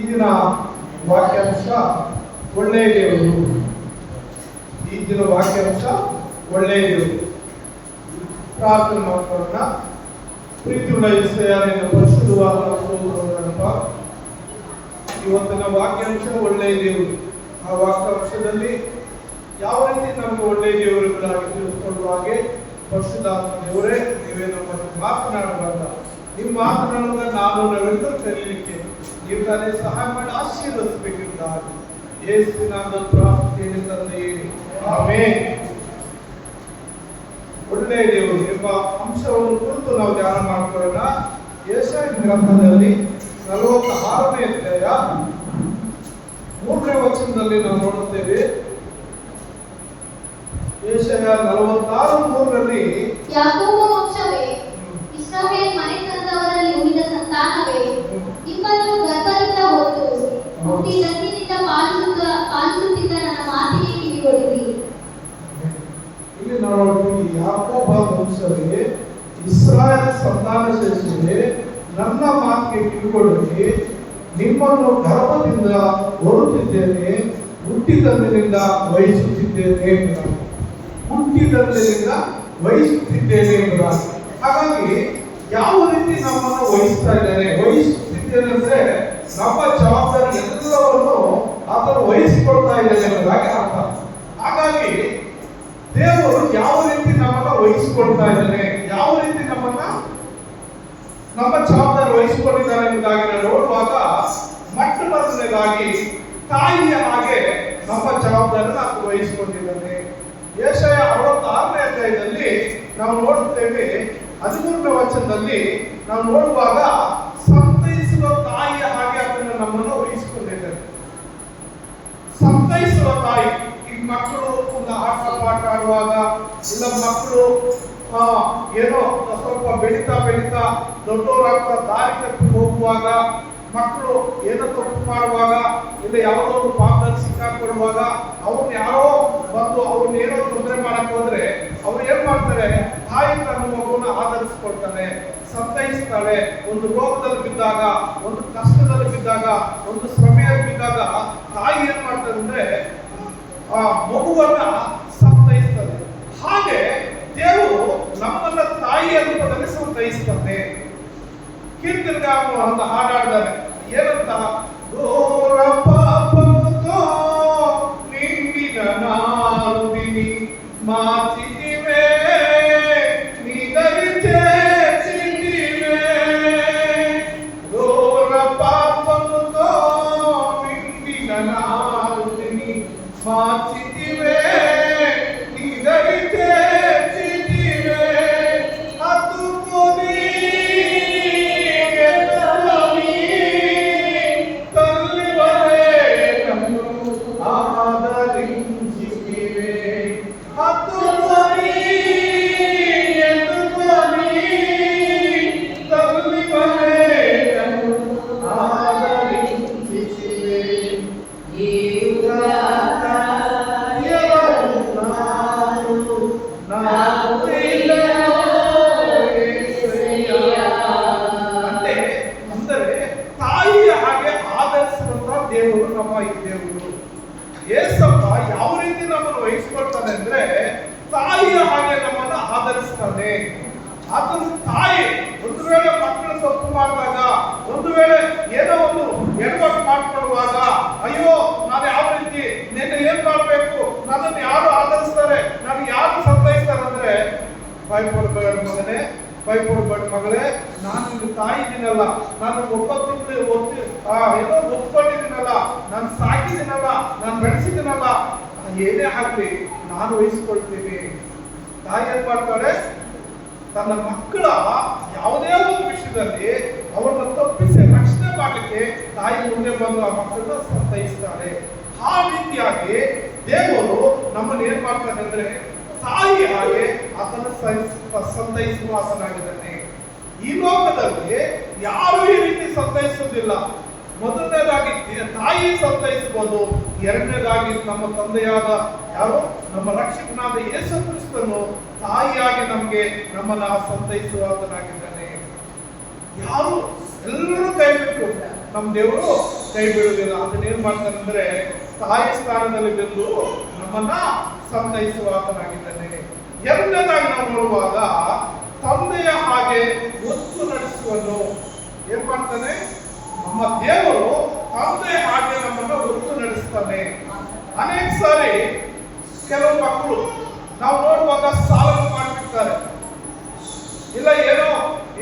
ಈ ದಿನ ವಾಕ್ಯಾಂಶ ಒಳ್ಳೆಯ ದೇವರು ಈಗಿನ ವಾಕ್ಯಾಂಶ ಒಳ್ಳೆಯ ದೇವರು ಪ್ರಾರ್ಥನೆ ಮಾಡ್ಕೊಳ್ಳೋಣ. ಪ್ರೀತಿಯುಳ್ಳ ಇಸೆಯ ನಿನ್ನ. ಇವತ್ತಿನ ವಾಕ್ಯಾಂಶ ಒಳ್ಳೆಯ ದೇವರು ಆ ವಾಕ್ಯಾಂಶದಲ್ಲಿ ಯಾವ ರೀತಿ ನಮಗೆ ಒಳ್ಳೆಯ ದೇವರುಗಳಾಗಿ ತಿಳಿದುಕೊಳ್ಳುವ ಹಾಗೆ ಪರಿಶುದ್ಧಾತ್ಮ ದೇವರೇ ನೀವೇ ನಮ್ಮನ್ನು ಮಾತನಾಡಬಾರ್ದ. ನಿಮ್ಮ ಮಾತನಾಡುವಾಗ ನಾನು ನಾವೆಲ್ಲರೂ ಕರೀಲಿಕ್ಕೆ ನೀವು ತಾನೇ ಸಹಾಯ ಮಾಡಿ ಆಶೀರ್ವದಿಸಬೇಕಿದ್ದಾರೆ ಯೇಸುವಿನ ಪ್ರಾರ್ಥನೆ ತಂದೆಯೇ. ಆಮೇಲೆ ಒಳ್ಳೆಯ ದೇವರು, ಎಂಬ ಅಂಶವನ್ನು ಕುರಿತು ನಾವು ಧ್ಯಾನ ಮಾಡ್ಕೊಳ್ಳೋಣ. ಯಶಯ ಗ್ರಂಥದಲ್ಲಿ ನಲವತ್ತ ಆರನೇ ಅಧ್ಯಾಯ ಮೂರನೇ ವಚನದಲ್ಲಿ ನಾವು ನೋಡುತ್ತೇವೆ. ಯಶಯ ನಲವತ್ತಾರು ಮೂರರಲ್ಲಿ ಯಾಕೋಬ ವಂಶವೇ ಇಸ್ರಾಯೇಲ್ ಮನೆತನದವರಲ್ಲಿ ಉಳಿದ ಸಂತಾನವೇ ನಿಮ್ಮನ್ನು ಗರ್ಭದಿಂದ ಹೊತ್ತು ಹುಟ್ಟಿ ಗಂಡಿನಿಂದ ಪಾಲಿಸುತ್ತ ಪಾಲಿಸುತ್ತಿದ್ದ ನನ್ನ ಮಾತಿಗೆ ಕಿವಿಗೊಡಿರಿ ಇಲ್ಲಿ ನಾವು ನೋಡ್ತೀವಿ ಯಾಕೋಬ ವಂಶವೇ ಇಸ್ರಾಯೇಲ್ ಸಂತಾನ ಶೇಷವೇ ನನ್ನ ಮಾತಿಗೆ ಕಿವಿಗೊಡಲಿ ನಿಮ್ಮನ್ನು ಗರ್ಭದಿಂದ ಹೊರುತ್ತಿದ್ದೇನೆ ಹುಟ್ಟಿದಂದಿನಿಂದ ವಹಿಸುತ್ತಿದ್ದೇನೆ ಎಂಬುದಾಗಿ. ವಹಿಸುತ್ತಿದ್ದೇನೆ ಎಂಬುದಾಗಿ. ಹಾಗಾಗಿ ಯಾವ ರೀತಿ ನಮ್ಮನ್ನು ವಹಿಸ್ತಾ ಇದ್ದೇನೆ ವಹಿಸುತ್ತಿದ್ದೇನೆ ಅಂದ್ರೆ ನಮ್ಮ ಜವಾಬ್ದಾರಿ ಎಲ್ಲವನ್ನು ಆತನು ವಹಿಸಿಕೊಳ್ತಾ ಇದ್ದೇನೆ ಎಂಬುದಾಗಿ ಅರ್ಥ ಹಾಗಾಗಿ ದೇವರು ಯಾವ ರೀತಿ ನಮ್ಮನ್ನ ವಹಿಸಿಕೊಳ್ತಾ ಇದ್ದಾನೆ ಯಾವ ರೀತಿ ನಮ್ಮನ್ನ ನಮ್ಮ ಜವಾಬ್ದಾರಿ ವಹಿಸಿಕೊಂಡಿದ್ದಾರೆ ಎಂಬುದಾಗಿ ನೋಡುವಾಗ ಮಟ್ಟ ಮೊದಲನೇದಾಗಿ ತಾಯಿಯ ಹಾಗೆ ನಮ್ಮ ಜವಾಬ್ದಾರಿ ನಾವು ವಹಿಸಿಕೊಂಡಿದ್ದಾನೆ ಏಷಯ ಅರವತ್ತಾರನೇ ಅಧ್ಯಾಯದಲ್ಲಿ ನಾವು ನೋಡುತ್ತೇವೆ, ಹದಿಮೂರನೇ ವಚನದಲ್ಲಿ ನಾವು ನೋಡುವಾಗ, ಸಂತೈಸುವ ತಾಯಿಯ ಹಾಗೆ ಅದನ್ನು ನಮ್ಮನ್ನು ವಹಿಸಿಕೊಂಡಿದ್ದಾನೆ. ಸಂತೈಸುವ ತಾಯಿ, ಈ ಮಕ್ಕಳು ಒಂದು ಆಟ ಪಾಠ ಆಡುವಾಗ, ಇಲ್ಲ ಮಕ್ಕಳು ಏನೋ ಸ್ವಲ್ಪ ಬೆಳೀತಾ ಬೆಳೀತಾ ದೊಡ್ಡವರಾಗ್ತಾ ದಾರಿ ತಪ್ಪಿ ಹೋಗುವಾಗ ಮಕ್ಕಳು ಏನೋ ತಪ್ಪು ಮಾಡುವಾಗ ಇಲ್ಲ ಯಾವುದೋ ಒಂದು ಪಾಪದಲ್ಲಿ ಸಿಕ್ಕಾಕೊಳ್ಳುವಾಗ ಅವ್ರನ್ನ ಯಾರೋ ಬಂದು ಅವ್ರನ್ನ ಏನೋ ತೊಂದರೆ ಮಾಡಕ್ ಹೋದ್ರೆ ಅವ್ರು ಏನ್ ಮಾಡ್ತಾರೆ? ತಾಯಿ ತನ್ನ ಮಗುವನ್ನ ಆಧರಿಸ್ಕೊಳ್ತಾನೆ, ಸಂತೈಸ್ತಾಳೆ. ಒಂದು ರೋಗದಲ್ಲಿ ಬಿದ್ದಾಗ, ಒಂದು ಕಷ್ಟದಲ್ಲಿ ಬಿದ್ದಾಗ, ಒಂದು ಶ್ರಮೆಯಲ್ಲಿ ಬಿದ್ದಾಗ ತಾಯಿ ಏನ್ ಮಾಡ್ತಾರೆ ಅಂದ್ರೆ ಆ ಮಗುವನ್ನ ಸಂತೈಸ್ತಾರೆ ಹಾಗೆ ದೇವರು ನಮ್ಮನ್ನ ತಾಯಿಯ ರೂಪದಲ್ಲಿ ಸಂತೈಸ್ತಾನೆ. ಕೀರ್ತನೆಗಾರರು ಅಂತ ಹಾಡಾಡಿದ್ದಾರೆ ಏನಂತ ಏಸಪ್ಪ ಯಾವ ರೀತಿ ನಮ್ಮನ್ನು ವಹಿಸ್ಕೊಳ್ತಾನೆ ಅಂದ್ರೆ ತಾಯಿಯ ಹಾಗೆ ನಮ್ಮನ್ನ ಆಧರಿಸ್ತಾನೆ. ಆತನ ತಾಯಿ ಒಂದು ವೇಳೆ ಮಕ್ಕಳು ತಪ್ಪು ಮಾಡಿದಾಗ, ಒಂದು ವೇಳೆ ಏನೋ ಒಂದು ಎಡವಟ್ಟು ಮಾಡ್ಕೊಳ್ಳುವಾಗ, ಅಯ್ಯೋ, ನಾನು ಯಾವ ರೀತಿ ನಿನ್ನೆ ಏನ್ ಮಾಡ್ಬೇಕು? ನನ್ನನ್ನು ಯಾರು ಆಧರಿಸ್ತಾರೆ? ನಾನು ಯಾರು ಸಂತೈಸ್ತಾರೆ ಅಂದ್ರೆ ಭಯಪಡಬೇಡ ಮಗನೇ ಭಯಪಡಬೇಡ ಮಗಳೇ, ನಾನು ನಿನ್ನ ತಾಯಿ ಇದೀನಲ್ಲ, ನಾನು ಒಬ್ಬ ಆ, ಏನೋ ಒಪ್ಕೊಂಡಿದ್ದೀನಲ್ಲ, ನಾನು ಸಾಕಿದ್ದೀನಲ್ಲ, ನಾನು ಬೆಳೆಸಿದ್ದೀನಲ್ಲ ಏನೇ ಆಗ್ಲಿ, ನಾನು ವಹಿಸ್ಕೊಳ್ತೀನಿ. ತಾಯಿ ಏನ್ ಮಾಡ್ತಾಳೆ? ತನ್ನ ಮಕ್ಕಳ ಯಾವುದೇ ಒಂದು ವಿಷಯದಲ್ಲಿ ಅವರನ್ನ ತಪ್ಪಿಸಿ ರಕ್ಷಣೆ ಮಾಡಲಿಕ್ಕೆ ತಾಯಿ ಮುಂದೆ ಬಂದು ಆ ಮಕ್ಕಳನ್ನ ಸಂತೈಸ್ತಾಳೆ. ಆ ರೀತಿಯಾಗಿ ದೇವರು ನಮ್ಮನ್ನು ಏನ್ ಮಾಡ್ತಾರೆ ಅಂದ್ರೆ ತಾಯಿ ಹಾಗೆ ಆತನ ಸಂತೈಸುವ ಆತನಾಗಿದ್ದಾನೆ. ಈ ಲೋಕದಲ್ಲಿ ಯಾರು ಈ ರೀತಿ ಸಂತೈಸುವುದಿಲ್ಲ. ಮೊದಲನೇದಾಗಿ ತಾಯಿ ಸಂತೈಸಬಹುದು ಎರಡನೇದಾಗಿ ನಮ್ಮ ತಂದೆಯಾದ ಯಾರು? ನಮ್ಮ ರಕ್ಷಕನಾದ ಯೇಸು ಕ್ರಿಸ್ತನು ತಾಯಿಯಾಗಿ ನಮಗೆ ನಮ್ಮನ್ನ ಸಂತೈಸುವಾತನಾಗಿದ್ದಾನೆ ಯಾರು? ಎಲ್ಲರೂ ಕೈ ಬಿಟ್ಟು, ನಮ್ಮ ದೇವರು ಕೈ ಬಿಡುವುದಿಲ್ಲ. ಅದನ್ನ ಏನ್ ಮಾಡ್ತಾನೆ ಅಂದ್ರೆ, ತಾಯಿ ಸ್ಥಾನದಲ್ಲಿ ಬಿದ್ದು ನಮ್ಮನ್ನ ಸಂತೈಸುವ ಆತನಾಗಿದ್ದಾನೆ. ಎರಡನೇದಾಗಿ ನಾವು ನೋಡುವಾಗ ತಂದೆಯ ಹಾಗೆ ಒತ್ತು ನಡೆಸುವನು. ಏನ್ ಮಾಡ್ತಾನೆ? ನಮ್ಮ ದೇವರು ತಂದೆಯ ಹಾಗೆ ನಮ್ಮನ್ನು ಒತ್ತು ನಡೆಸ್ತಾನೆ. ಅನೇಕ ಸಾರಿ ಕೆಲವು ಮಕ್ಕಳು ನಾವು ನೋಡುವಾಗ ಸಾಲನ್ನು ಮಾಡ್ತಿರ್ತಾರೆ. ಇಲ್ಲ, ಏನೋ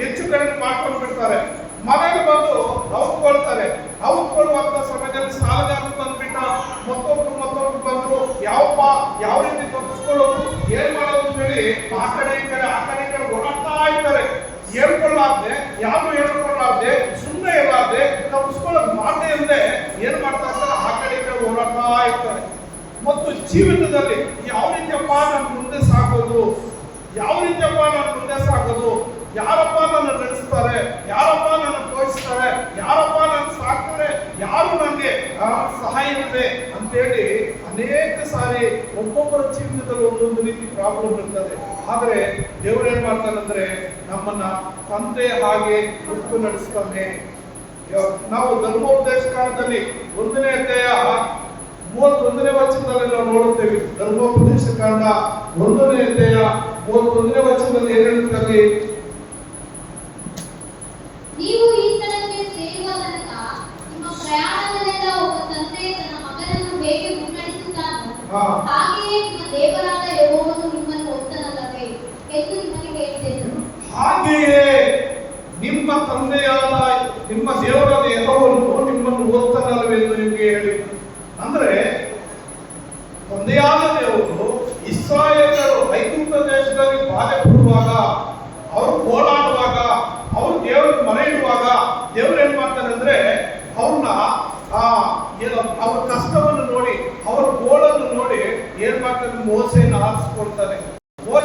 ಹೆಚ್ಚು ಕಡಿಮೆ ಮಾಡ್ಕೊಂಡು ಬಿಡ್ತಾರೆ ಮನೆಗೆ ಬಂದು ಅವ್ಕೊಳ್ತಾರೆ ಅವ್ಕೊಳ್ಳುವಂತ ಸಮಯದಲ್ಲಿ ಸಾಲದ ಬಂದ್ಬಿಟ್ಟ ಮತ್ತೊಬ್ರು ಮತ್ತೊಬ್ರು ಬಂದ್ರು, ಯಾವಪ್ಪ, ಯಾವ ರೀತಿ ತಪ್ಪಿಸ್ಕೊಳ್ಳೋದು? ಏನ್ ಹೇಳಿ ಆ ಕಡೆ ಈ ಕಡೆ ಆ ಕಡೆ ಓಡಾಡ್ತಾ ಇದ್ದಾರೆ. ಹೇಳ್ಕೊಳ್ಳಾರ್ದೆ ಯಾರು ಹೇಳ್ಕೊಳ್ಳಾರ್ದೆ ಸುಮ್ಮನೆ ಇರಲಾರ್ದೆ ತಪ್ಪಿಸ್ಕೊಳ್ಳೋದು ಮಾಡದೆ ಅಂದ್ರೆ ಏನ್ ಮಾಡ್ತಾ ಇರ್ತಾರೆ? ಆ ಕಡೆ ಈ ಓಡಾಡ್ತಾ ಇರ್ತಾರೆ. ಮತ್ತು ಜೀವನದಲ್ಲಿ ಯಾವ ರೀತಿಯಪ್ಪ ನಾನು ಮುಂದೆ ಸಾಕೋದು ಯಾವ ರೀತಿಯಪ್ಪ ನಾನು ಮುಂದೆ ಸಾಕೋದು ಯಾರಪ್ಪ ನನ್ನ ನಡೆಸ್ತಾರೆ? ಯಾರಪ್ಪ ನನ್ನ ತೋರಿಸ್ತಾರೆ? ಯಾರಪ್ಪ ನನ್ನ ಸಾಕ್ತಾರೆ? ಯಾರು ನನಗೆ ಸಹಾಯ ಇದೆ ಅಂತೇಳಿ ಅನೇಕ ಸಾರಿ ಒಬ್ಬೊಬ್ಬರ ಜೀವನದಲ್ಲಿ ಒಂದೊಂದು ರೀತಿ ಪ್ರಾಬ್ಲಮ್ ಇರ್ತದೆ. ಆದರೆ ದೇವರು ಏನ್ ಮಾಡ್ತಾನಂದ್ರೆ ನಮ್ಮನ್ನ ತಂದೆ ಹಾಗೆ ಗುರುತು ನಡೆಸ್ತಾನೆ. ನಾವು ಧರ್ಮೋಪದೇಶ ಕಾಲದಲ್ಲಿ ಒಂದನೇ ಅಧ್ಯಾಯ ಮೂವತ್ತೊಂದನೇ ವಚನದಲ್ಲಿ ನಾವು ನೋಡುತ್ತೇವೆ. ಧರ್ಮೋಪದೇಶ ಕಾಂಡ ಒಂದನೇ ಅಧ್ಯಾಯ ಮೂವತ್ತೊಂದನೇ ವಚನದಲ್ಲಿ ಏನ್ ಹೇಳ್ತಾರೆ ನೀವು ಈ ಸ್ಥಳಕ್ಕೆ ಸೇರುವ ತನಕ ನಿಮ್ಮ ಪ್ರಯಾಣದಲ್ಲೆಲ್ಲ ಒಬ್ಬ ತಂದೆ ತನ್ನ ಮಗನನ್ನು ಹೇಗೆ ಮುನ್ನಡೆಸುತ್ತಾನೋ ಹಾ. ಹಾಗೆಯೇ ನಿಮ್ಮ ದೇವರಾದ ಯೆಹೋವನು ನಿಮ್ಮನ್ನು ಒತ್ತನಲ್ಲವೇ ಎಂದು ನಿಮಗೆ ಹೇಳಿದೆನು ಹಾಗೆಯೇ ನಿಮ್ಮ ತಂದೆಯಾದ ನಿಮ್ಮ ದೇವರಾದ ಯೆಹೋವನು ನಿಮ್ಮನ್ನು ಓದ್ತಾನಲ್ವೆಂದು ನಿಮಗೆ ಹೇಳಿದ್ರು ಅಂದ್ರೆ ತಂದೆಯಾದ ದೇವರು ಇಸ್ರಾಯೇಲರು ಐಗುಪ್ತ ದೇಶದಲ್ಲಿ ಬಾಧೆ ಪಡುವಾಗ ಅವರು ಓಡಾಡುವಾಗ ಅವರು ದೇವರ ಮನೆ ಇರುವಾಗ ದೇವರು ಏನ್ ಮಾಡ್ತಾರೆ ಅಂದ್ರೆ ಅವ್ರನ್ನ ಆ ಏನು ಅವ್ರ ಕಷ್ಟವನ್ನು ನೋಡಿ, ಅವ್ರ ಗೋಳನ್ನು ನೋಡಿ ಏನ್ ಮಾಡ್ತಾರೆ? ಮೋಸೆಯನ್ನು ಆರಿಸ್ಕೊಡ್ತಾರೆ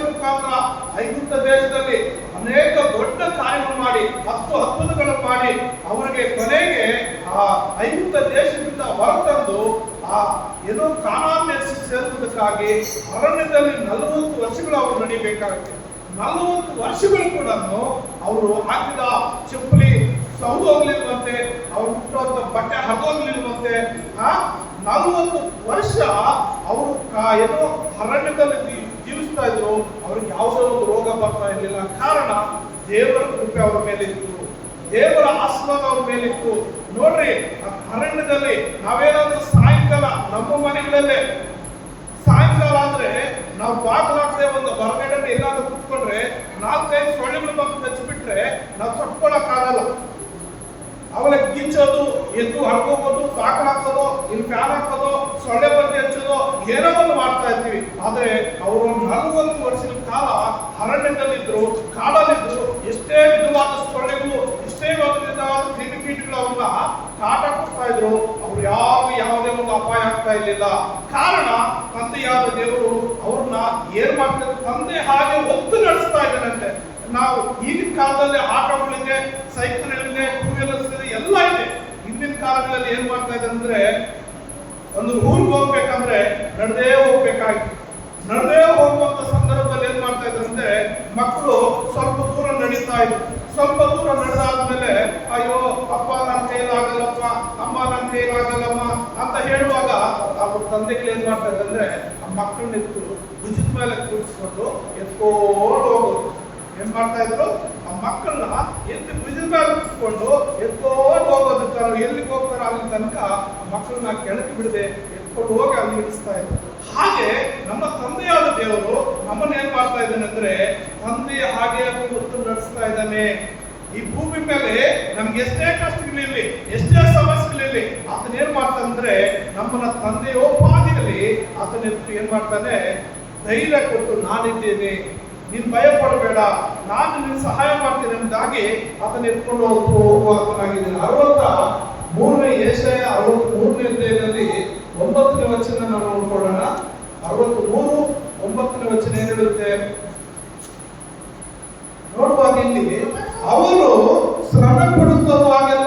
ಮುಖಾಂತರ ಐಗುಪ್ತ ದೇಶದಲ್ಲಿ ಅನೇಕ ದೊಡ್ಡ ಕಾರ್ಯಗಳು ಮಾಡಿ, ಹತ್ತು ಅದ್ಭುತಗಳನ್ನು ಮಾಡಿ ಅವರಿಗೆ ಕೊನೆಗೆ ಆ ಐಗುಪ್ತ ದೇಶದಿಂದ ಹೊರತಂದು ಆ ಏನೋ ಕಾನಾನ್ ದೇಶ ಸೇರುವುದಕ್ಕಾಗಿ ಅರಣ್ಯದಲ್ಲಿ ನಲವತ್ತು ವರ್ಷಗಳು ಅವರು ನಡಿಬೇಕಾಗುತ್ತೆ. ನಲವತ್ತು ವರ್ಷಗಳು ಕೂಡ ಅವರು ಹಾಕಿದ ಚಪ್ಪಲಿ ಸೌದು ಹೋಗ್ಲಿಲ್ವಂತೆ ಅವ್ರು ಹುಟ್ಟುವಂತ ಬಟ್ಟೆ ಹರಿದೋಗ್ಲಿಲ್ವಂತೆ ಆ? ನಲವತ್ತು ವರ್ಷ ಅವರು ಏನೋ ಅರಣ್ಯದಲ್ಲಿ ಜೀವಿಸ್ತಾ ಇದ್ರು, ಅವ್ರಿಗೆ ಯಾವುದೋ ಒಂದು ರೋಗ ಬರ್ತಾ ಇರಲಿಲ್ಲ. ಕಾರಣ ದೇವರ ಕೃಪೆ ಅವ್ರ ಮೇಲೆ ಇತ್ತು ದೇವರ ಆಶೀರ್ವಾದ ಅವ್ರ ಮೇಲೆ ಇತ್ತು ನೋಡ್ರಿ ಅರಣ್ಯದಲ್ಲಿ ನಾವೇನಾದ್ರೂ ಸಾಯಂಕಾಲ ನಮ್ಮ ಮನೆಗಳಲ್ಲೇ, ಸಾಯಂಕಾಲ ಆದ್ರೆ ನಾವು ಬಾಗಿಲಾಗದೆ ಒಂದು ಹೊರಗಡೆ ಏನಾದ್ರೂ ಕುತ್ಕೊಂಡ್ರೆ ನಾಲ್ಕೈದು ಸೊಳ್ಳೆಗಳು ಬಂದು ಹಚ್ಚಿಬಿಟ್ರೆ ನಾವು ತಟ್ಕೊಳಕ್ ಆಗಲ್ಲ. ಅವಳ ಕಿಂಚೋದು, ಎದ್ದು ಹರ್ಕೋಬೋದು ತಾಕಣ ಹಾಕೋದು ಇಲ್ಲಿ ಫ್ಯಾನ್ ಹಾಕೋದು, ಸೊಳ್ಳೆ ಬಗ್ಗೆ ಹಚ್ಚೋದು, ಏನೋ ಒಂದು ಮಾಡ್ತಾ ಇರ್ತೀವಿ ಆದ್ರೆ ಅವರು ನಲವತ್ತು ವರ್ಷದ ಕಾಲ ಅರಣ್ಯದಲ್ಲಿದ್ರು, ಕಾಡಲ್ಲಿದ್ರು, ಎಷ್ಟೇ ವಿಧವಾದ ಸೊಳ್ಳೆಗಳು, ಎಷ್ಟೇ ವಿಧವಾದ ಕ್ರಿಮಿಕೀಟಗಳು ಅವ್ರನ್ನ ಕಾಟ ಕೊಡ್ತಾ ಇದ್ರು, ಅವ್ರು ಯಾವ ಯಾವುದೇ ಒಂದು ಅಪಾಯ ಆಗ್ತಾ ಇರಲಿಲ್ಲ. ಕಾರಣ, ತಂದೆಯಾದ ದೇವರು ಅವ್ರನ್ನ ಏನ್ ಮಾಡ್ತಾರೆ? ತಂದೆ ಹಾಗೆ ಒತ್ತು ನಡೆಸ್ತಾ ಇದ್ದಾನಂತೆ. ನಾವು ಈಗಿನ ಕಾಲದಲ್ಲಿ ಆಟೋಗಳಿದೆ ಸೈಕಲ್ಗಳಿದೆ ಟೂ ವೀಲರ್ಸ್ ಇದೆ ಎಲ್ಲ ಇದೆ ಹಿಂದಿನ ಕಾಲಗಳಲ್ಲಿ ಏನ್ ಮಾಡ್ತಾ ಇದೆ ಅಂದ್ರೆ, ಒಂದು ಊರಿಗೆ ಹೋಗ್ಬೇಕಂದ್ರೆ ನಡೆದೇ ಹೋಗ್ಬೇಕಾಗಿತ್ತು ನಡೆದೇ ಹೋಗುವಂತ ಸಂದರ್ಭದಲ್ಲಿ ಏನ್ ಮಾಡ್ತಾ ಇದ್ರು ಅಂದ್ರೆ, ಮಕ್ಕಳು ಸ್ವಲ್ಪ ದೂರ ನಡೀತಾ ಇದ್ರು. ಸ್ವಲ್ಪ ದೂರ ನಡೆದಾದ್ಮೇಲೆ, ಅಯ್ಯೋ, ಅಪ್ಪ ನನ್ನ ಕೈಲಾಗಲ್ಲಪ್ಪ, ಅಮ್ಮ ನನ್ನ ಕೈಲಾಗಲ್ಲಮ್ಮ ಅಂತ ಹೇಳುವಾಗ ಅವ್ರ ತಂದೆಗಳು ಏನ್ ಮಾಡ್ತಾ ಇದ್ರು ಅಂದ್ರೆ, ಆ ಮಕ್ಕಳನ್ನ ಎತ್ತು ಭುಜದ ಮೇಲೆ ಕೂರಿಸ್ಕೊಂಡು ಎತ್ಕೊಂಡು ಹೋಗೋದು. ಏನ್ ಮಾಡ್ತಾ ಇದ್ರು? ಮಕ್ಕಳನ್ನ ಎಲ್ಲಿ ಮೇಲೆ ಕೂತ್ಕೊಂಡು ಎತ್ಕೊಂಡು ಹೋಗೋದಕ್ಕೆ ಎಲ್ಲಿಗೆ ಹೋಗ್ತಾರೋ ಅಲ್ಲಿ ತನಕ ಮಕ್ಕಳನ್ನ ಕೆಳಕ್ಕೆ ಬಿಡದೆ ಎತ್ಕೊಂಡು ಹೋಗಿ ಅಲ್ಲಿ ಇಳಿಸ್ತಾ ಇದ್ರು. ಹಾಗೆ ನಮ್ಮ ತಂದೆಯಾದ ದೇವರು ನಮ್ಮನ್ನ ಏನ್ ಮಾಡ್ತಾ ಇದ್ದಾನೆ ಅಂದ್ರೆ ತಂದೆಯ ಹಾಗೆ ಗುರುತು ನಡೆಸ್ತಾ ಇದ್ದಾನೆ. ಈ ಭೂಮಿ ಮೇಲೆ ನಮ್ಗೆ ಎಷ್ಟೇ ಕಷ್ಟಗಳಿರ್ಲಿ, ಎಷ್ಟೇ ಸಮಸ್ಯೆಗಳಿರ್ಲಿ, ಆತನ ಏನ್ ಮಾಡ್ತಾನಂದ್ರೆ ನಮ್ಮನ್ನ ತಂದೆಯೋಪಾದಿಯಲ್ಲಿ ಆತನ ಎತ್ತು ಏನ್ ಮಾಡ್ತಾನೆ? ಧೈರ್ಯ ಕೊಟ್ಟು ನಾನಿದ್ದೇನೆ. ನೀನ್ ಭಯ ಪಡಬೇಡ ನಾನು ನಿನ್ ಸಹಾಯ ಮಾಡ್ತೇನೆ ಎಂಬುದಾಗಿ ಅದನ್ನ ಎತ್ಕೊಂಡು ಹೋಗುವಾತನಾಗಿದ್ದೇನೆ ಅರವತ್ತ ಮೂರನೇ ಏಷಯ ಅರವತ್ತು ಮೂರನೇ ಅಧ್ಯಾಯದಲ್ಲಿ ಒಂಬತ್ತನೇ ವಚನ ನಾವು ನೋಡ್ಕೊಳ್ಳೋಣ. ಅರವತ್ ಮೂರು, ಒಂಬತ್ತನೇ ವಚನ ಏನ್ ಹೇಳುತ್ತೆ ನೋಡುವಾಗ ಇಲ್ಲಿ ಅವರು ಶ್ರಮ ಪಡುತ್ತವಾಗೆಲ್ಲ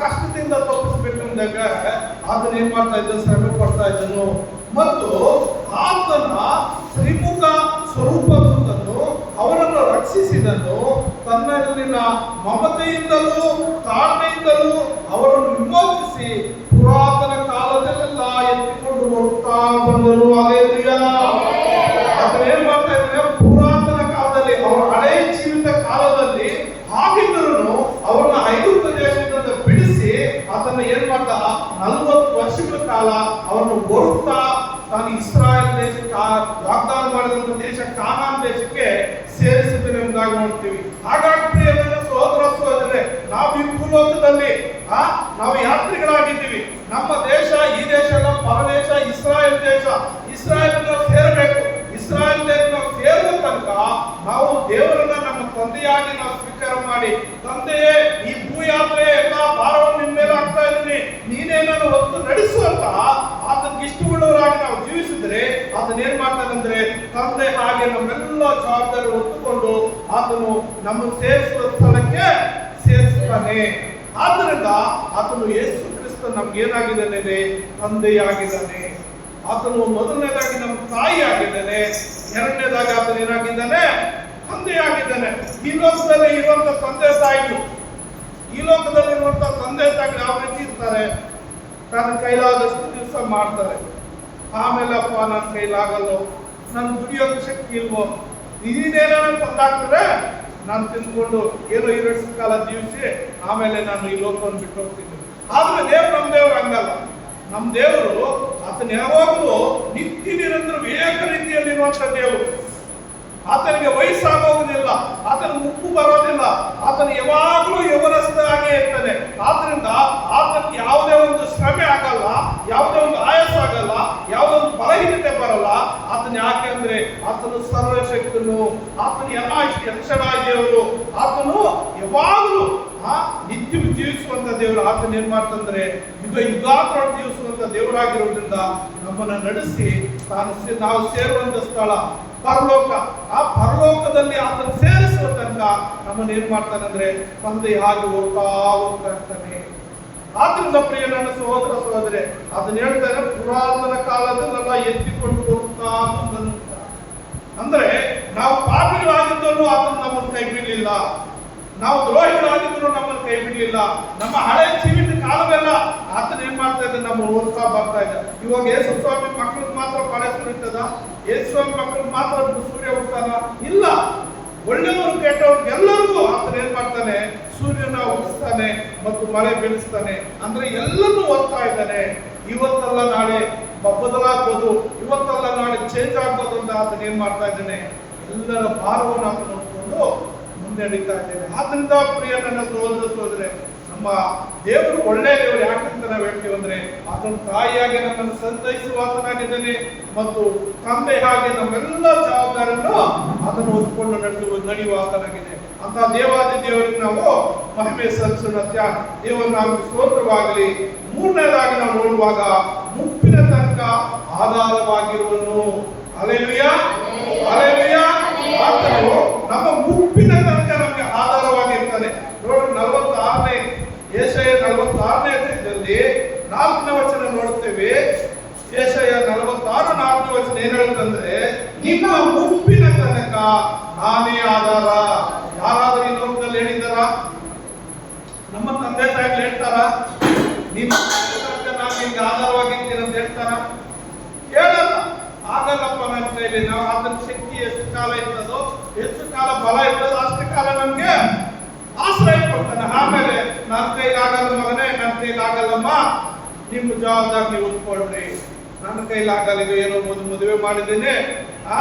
ಕಷ್ಟದಿಂದ ತಪ್ಪಿಸ್ಬೇಕು ಅಂದಾಗ ಆತನ ಏನ್ ಮಾಡ್ತಾ ಇದ್ದ? ಶ್ರಮೆ ಪಡ್ತಾ ಇದ್ದನು. ಮತ್ತು ಆತನ ಶ್ರೀಮುಖ ಸ್ವರೂಪವನ್ನು ಅವರನ್ನು ರಕ್ಷಿಸಿದನು. ತನ್ನಲ್ಲಿನ ಮಮತೆಯಿಂದಲೂ ತಾಳ್ಮೆಯಿಂದಲೂ ಅವರನ್ನು ವಿಮೋಚಿಸಿ ಪುರಾತನ ಕಾಲದಲ್ಲೆಲ್ಲ ಎತ್ತಿಕೊಂಡು ಹೋಗ್ತಾ ಬಂದನು. ಅದೇ ಏನ್ ವಾಗ್ದಾನ ಮಾಡಿದಂತ ದೇಶ ಕಾನಾನ್ ದೇಶಕ್ಕೆ ಸೇರಿಸುತ್ತೇನೆ ಎಂಬುದಾಗಿ ನೋಡ್ತೀವಿ. ಹಾಗಾಗಿ ಸಹೋದರ ಸಹೋದರರೇ, ನಾವು ಈ ಭೂಲೋಕದಲ್ಲಿ, ಆ, ನಾವು ಯಾತ್ರಿಗಳಾಗಿದ್ದೀವಿ. ನಮ್ಮ ದೇಶ, ಈ ದೇಶ ಅಲ್ಲ, ಪರದೇಶ, ಇಸ್ರಾಯೇಲ್ ದೇಶ. ಇಸ್ರಾಯೇಲ್ ಸೇರಬೇಕು. ಇಸ್ರಾಯೇಲ್ ದೇಶ ತನಕ ನಾವು ದೇವರನ್ನ ನಮ್ಮ ತಂದೆಯಾಗಿ ನಾವು ಸ್ವೀಕಾರ ಮಾಡಿ, ತಂದೆಯೇ, ಈ ಭೂಯಾತ್ರೆ ಎಲ್ಲ ಭಾರವನ್ನು ನಿಮ್ಮ ಮೇಲೆ ಹಾಕ್ತಾ ಇದ್ದೀನಿ. ನೀನೇ ನಾನು ಹೊತ್ತು ನಡೆಸುವಂತ ಆತನಿಗೆ ಇಷ್ಟವುಳ್ಳವರಾಗಿ ನಾವು ಜೀವಿಸಿದ್ರೆ ಅದನ್ನೇನ್ ಮಾಡ್ತಾನಂದ್ರೆ ತಂದೆ ಹಾಗೆ ನಮ್ಮೆಲ್ಲ ಜವಾಬ್ದಾರಿ ಹೊತ್ತುಕೊಂಡು ಆತನು ನಮ್ಮನ್ನು ಸೇರಿಸುವ ಸ್ಥಳಕ್ಕೆ ಸೇರಿಸ್ತಾನೆ. ಆದ್ದರಿಂದ ಆತನು ಯೇಸು ಕ್ರಿಸ್ತ ನಮ್ಗೆ ಏನಾಗಿದ್ದಾನೆ ತಂದೆಯಾಗಿದ್ದಾನೆ. ಆತನು ಮೊದಲನೇದಾಗಿ ನಮ್ಮ ತಾಯಿ ಆಗಿದ್ದಾನೆ ಎರಡನೇದಾಗಿ ಆತನು ಏನಾಗಿದ್ದಾನೆ ತಂದೆಯಾಗಿದ್ದಾನೆ. ಈ ಲೋಕದಲ್ಲಿ ಇರುವಂತ ತಂದೆ ತಾಯಿಗಳು, ಈ ಲೋಕದಲ್ಲಿ ಇರುವಂತ ತಂದೆ ತಾಯಿಗಳು ಯಾವ ರೀತಿ ಇರ್ತಾರೆ? ತನ್ನ ಕೈಲಾದಷ್ಟು ದಿವಸ ಮಾಡ್ತಾರೆ. ಆಮೇಲೆ ಅಪ್ಪ, ನನ್ನ ಕೈಲಾಗಲ್ಲೋ, ನನ್ನ ದುಡಿಯೋಕೆ ಶಕ್ತಿ ಇಲ್ವೋ ನೀನೇನೋ ತಂದಾಕ್ತಾರೆ ನಾನು ತಿಂದ್ಕೊಂಡು ಏನೋ ಎರಡು ಕಾಲ ಜೀವಿಸಿ ಆಮೇಲೆ ನಾನು ಈ ಲೋಕವನ್ನು ಬಿಟ್ಟು ಹೋಗ್ತೀನಿ. ಆದ್ರೆ ದೇವ್ರ ನಮ್ಮ ದೇವ್ರ ಹಂಗಲ್ಲ. ನಮ್ಮ ದೇವರು ಆತನ ಯಾವಾಗಲೂ ನಿತ್ಯ ನಿರಂತರ ವಿವೇಕ ರೀತಿಯಲ್ಲಿರುವಂತ ದೇವರು. ಆತನಿಗೆ ವಯಸ್ಸಾಗೋದಿಲ್ಲ ಆತನ ಮುಪ್ಪು ಬರೋದಿಲ್ಲ, ಆತನ ಯಾವಾಗಲೂ ಯವನಸ್ಥಾಗೆ ಇರ್ತಾನೆ. ಆದ್ರಿಂದ ಆತನಿಗೆ ಯಾವುದೇ ಒಂದು ಶ್ರಮೆ ಆಗಲ್ಲ, ಯಾವುದೇ ಒಂದು ಆಯಾಸ ಆಗಲ್ಲ, ಯಾವುದೇ ಒಂದು ಬಲಹೀನತೆ ಬರಲ್ಲ. ಆತನ ಯಾಕೆ ಅಂದ್ರೆ ಆತನು ಸರ್ವಶಕ್ತನು, ಆತನ ಎಲ್ಲ ದೇವರು. ಆತನು ಯಾವಾಗಲೂ, ಆ ನಿತ್ಯ ಜೀವಿಸುವಂತ ದೇವರು. ಆತನ ಏನ್ ಮಾಡ್ತಂದ್ರೆ ಯುಗ ಯುಗಾಂತರ ಜೀವಿಸುವಂತ ನಮ್ಮನ್ನು ನಡೆಸಿ ತಾನು ನಾವು ಸೇರುವಂತ ಸ್ಥಳ, ಪರಲೋಕ. ಆ ಪರಲೋಕದಲ್ಲಿ ಆತನ ಸೇರಿಸುವ ತನಕ ನಮ್ಮನ್ನ ಏನ್ ಮಾಡ್ತಾನಂದ್ರೆ ತಂದೆ ಹಾಗೆ ಹೋಗ್ತಾ ಹೋಗ್ತಾ ಇರ್ತಾನೆ. ಆದ್ರಿಂದ ಪ್ರಿಯ ನನ್ನ ಸಹೋದರ ಸಹೋದರಿ ಅದನ್ನ ಹೇಳ್ತಾರೆ ಪುರಾತನ ಕಾಲದಲ್ಲೆಲ್ಲ ಎತ್ತಿಕೊಂಡು ಹೋಗ್ತಾ ಅಂದ್ರೆ ನಾವು ಪಾಪಿಗಳಾಗಿದ್ದನ್ನು ಆತನ ನಮ್ಮನ್ನು ಕೈ ಬಿಡಲಿಲ್ಲ ನಾವು ದ್ರೋಹಿಗಳಾಗಿದ್ರು ನಮ್ಮನ್ನು ಕೈ ಬಿಡಲಿಲ್ಲ. ನಮ್ಮ ಹಳೆ ಜೀವಿತ ಕಾಲವೆಲ್ಲ ಆತನ ಏನ್ ಮಾಡ್ತಾ ಇದ್ದ ನಮ್ಮ ಓದ್ತಾ ಬರ್ತಾ ಇದ್ದ ಇವಾಗ ಯೇಸು ಸ್ವಾಮಿ ಮಕ್ಕಳಿಗೆ ಮಾತ್ರ ಮಳೆ ಕುಳಿತದ ಯೇಸು ಸ್ವಾಮಿ ಮಕ್ಕಳಿಗೆ ಮಾತ್ರ ಸೂರ್ಯ ಹುಡ್ತಾನ ಇಲ್ಲ. ಒಳ್ಳೆಯವರು ಕೆಟ್ಟವ್ರು ಎಲ್ಲರಿಗೂ ಆತನ ಏನ್ ಮಾಡ್ತಾನೆ? ಸೂರ್ಯನ ಉಗಿಸ್ತಾನೆ ಮತ್ತು ಮಳೆ ಬೀಳಿಸ್ತಾನೆ. ಅಂದ್ರೆ ಎಲ್ಲರೂ ಓದ್ತಾ ಇದ್ದಾನೆ. ಇವತ್ತಲ್ಲ ನಾಳೆ ಬದಲಾಗ್ಬೋದು. ಇವತ್ತಲ್ಲ ನಾಳೆ ಚೇಂಜ್ ಆಗ್ಬೋದು ಅಂತ ಆತನ ಏನ್ ಮಾಡ್ತಾ ಇದ್ದಾನೆ? ಎಲ್ಲರ ಭಾರವನ್ನು ಆತನ ಹೊತ್ಕೊಂಡು ಮುಂದೆ ನಡೀತಾ ಇದ್ದೇನೆ. ಆದ್ರಿಂದ ಪ್ರಿಯ ನನ್ನ ನಮ್ಮ ದೇವರು ಒಳ್ಳೆಯ ದೇವರು ಯಾಕಂತ ನಾವು ಹೇಳ್ತೀವಿ ಅಂದ್ರೆ ಆತನ ತಾಯಿಯಾಗಿ ನಮ್ಮನ್ನು ಸಂತೈಸುವ ಆತನಾಗಿದ್ದಾನೆ ಮತ್ತು ತಂದೆ ಹಾಗೆ ನಮ್ಮೆಲ್ಲ ಜವಾಬ್ದಾರಿಯನ್ನು ಅದನ್ನು ಹೊತ್ಕೊಂಡು ನಡೆದು ನಡೆಯುವ ಆತನಾಗಿದೆ ಅಂತ ದೇವಾದಿ ದೇವರಿಗೆ ನಾವು ಮಹಿಮೆ ಸಲ್ಲಿಸೋಣ. ದೇವರು ನಾವು ಸ್ತೋತ್ರವಾಗಲಿ. ಮೂರನೇದಾಗಿ ನಾವು ನೋಡುವಾಗ ಮುಪ್ಪಿನ ತನಕ ಆಧಾರವಾಗಿರುವನು. ಅಲೆಲುಯ ಅಲೆಲುಯ ಆತನು ನಮ್ಮ ಮುಪ್ಪಿನ ತನಕ ನಮಗೆ ಆಧಾರವಾಗಿರ್ತಾನೆ ನೋಡಿ ನಲವತ್ತಾರನೇ ಏಷಯ ನಲವತ್ತಾರನೇ ಅಧ್ಯಾಯದಲ್ಲಿ ನಾಲ್ಕನೇ ವಚನ ನೋಡ್ತೇವೆ ಏಷಯ ನಲವತ್ತಾರು ನಾಲ್ಕನೇ ವಚನ ಏನ್ ಹೇಳುತ್ತಂದ್ರೆ ನಿನ್ನ ಉಪ್ಪಿನ ತನಕ ನಾನೇ ಆಧಾರ. ಯಾರಾದರೂ ಈ ಲೋಕದಲ್ಲಿ ಹೇಳಿದಾರ ನಮ್ಮ ತಂದೆ ತಾಯಿಗಳು ಹೇಳ್ತಾರ? ನಿಮ್ಮ ನಾನು ನಿಮ್ಗೆ ಆಧಾರವಾಗಿರ್ತೀನಿ ಅಂತ ಹೇಳ್ತಾರ? ಹೇಳಲ್ಲ. ಆಗಲ್ಲಪ್ಪ ನನ್ನ ಕೈಲಿ. ನಾವು ಅದನ್ನ ಶಕ್ತಿ ಎಷ್ಟು ಕಾಲ ಇರ್ತದೋ ಎಷ್ಟು ಕಾಲ ಬಲ ಇರ್ತದೋ ಅಷ್ಟು ಕಾಲ ನಮ್ಗೆ ಆಶ್ರಯ ಕೊಡ್ತಾನೆ ಆಮೇಲೆ ನನ್ನ ಕೈಲಾಗಲ್ಲ ಮಗನೇ ನನ್ನ ಕೈಲಾಗಲ್ಲಮ್ಮ ನಿಮ್ಮ ಜವಾಬ್ದಾರಿ ನೀವು ಉತ್ಕೊಳ್ರಿ ನನ್ನ ಕೈಲಾಗಲ್ಲ ಈಗ ಏನೋ ಒಂದು ಮದುವೆ ಮಾಡಿದ್ದೀನಿ. ಆ,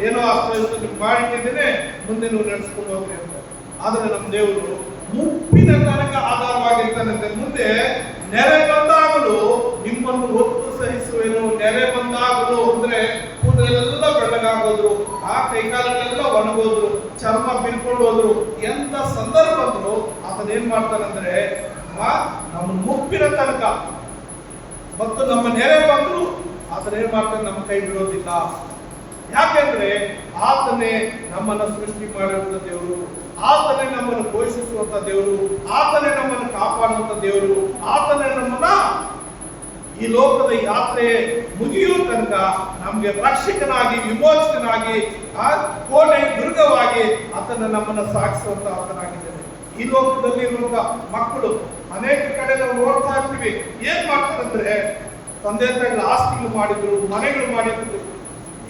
ಏನೋ ಆಶ್ರಯ ಮಾಡಿಟ್ಟಿದ್ದೀನಿ. ಮುಂದೆ ನೀವು ನಡೆಸ್ಕೊಂಡು ಹೋಗ್ರಿ ಅಂತ. ಆದರೆ ನಮ್ಮ ದೇವರು ಮುಪ್ಪಿನ ತನಕ ಆಧಾರವಾಗಿರ್ತಾನಂತೆ ಮುಂದೆ ನೆರೆ ಬಂದಾಗಲೂ ನಿಮ್ಮನ್ನು ಒತ್ತು ಸಹಿಸುವೆನು ನೆರೆ ಬಂದಾಗಲೂ ಅಂದ್ರೆ ಕೂದಲೆಲ್ಲ ಬೆಳ್ಳಗಾಗೋದ್ರು, ಆ ಕೈಕಾಲಗಳೆಲ್ಲ ಒಣಗೋದ್ರು, ಚರ್ಮ ಬಿಲ್ಕೊಂಡು ಹೋದ್ರು. ಎಂತ ಸಂದರ್ಭ ಬಂದ್ರು ಆತನ ಏನ್ ಮಾಡ್ತಾನಂದ್ರೆ ಆ ನಮ್ಮ ಮುಪ್ಪಿನ ತನಕ ಮತ್ತು ನಮ್ಮ ನೆರೆ ಬಂದ್ರು ಆತನ ಏನ್ ಮಾಡ್ತಾನೆ? ನಮ್ಮ ಕೈ ಬಿಡೋದಿಲ್ಲ ಯಾಕೆಂದ್ರೆ ಆತನೇ ನಮ್ಮನ್ನ ಸೃಷ್ಟಿ ಮಾಡಿರುವಂತ ದೇವರು, ಆತನೇ ನಮ್ಮನ್ನು ಪೋಷಿಸುವಂತ ದೇವರು, ಆತನೇ ನಮ್ಮನ್ನು ಕಾಪಾಡುವಂತ ದೇವರು, ಆತನೇ ನಮ್ಮನ್ನ ಈ ಲೋಕದ ಯಾತ್ರೆ ಮುಗಿಯುವ ತನಕ ನಮಗೆ ರಕ್ಷಕನಾಗಿ, ವಿಮೋಚಕನಾಗಿ, ಆ ಕೋಣೆ ದುರ್ಗವಾಗಿ ಆತನ ನಮ್ಮನ್ನು ಸಾಗಿಸುವಂತ ಆತನಾಗಿದ್ದಾನೆ. ಈ ಲೋಕದಲ್ಲಿ ಇರುವಂತ ಮಕ್ಕಳು ಅನೇಕ ಕಡೆ ನಾವು ನೋಡ್ತಾ ಇರ್ತೀವಿ. ಏನ್ ಮಾಡ್ತಾರಂದ್ರೆ ತಂದೆ ತಾಯಿಗಳ ಆಸ್ತಿಗಳು ಮಾಡಿದ್ರು, ಮನೆಗಳು ಮಾಡಿದ್ರು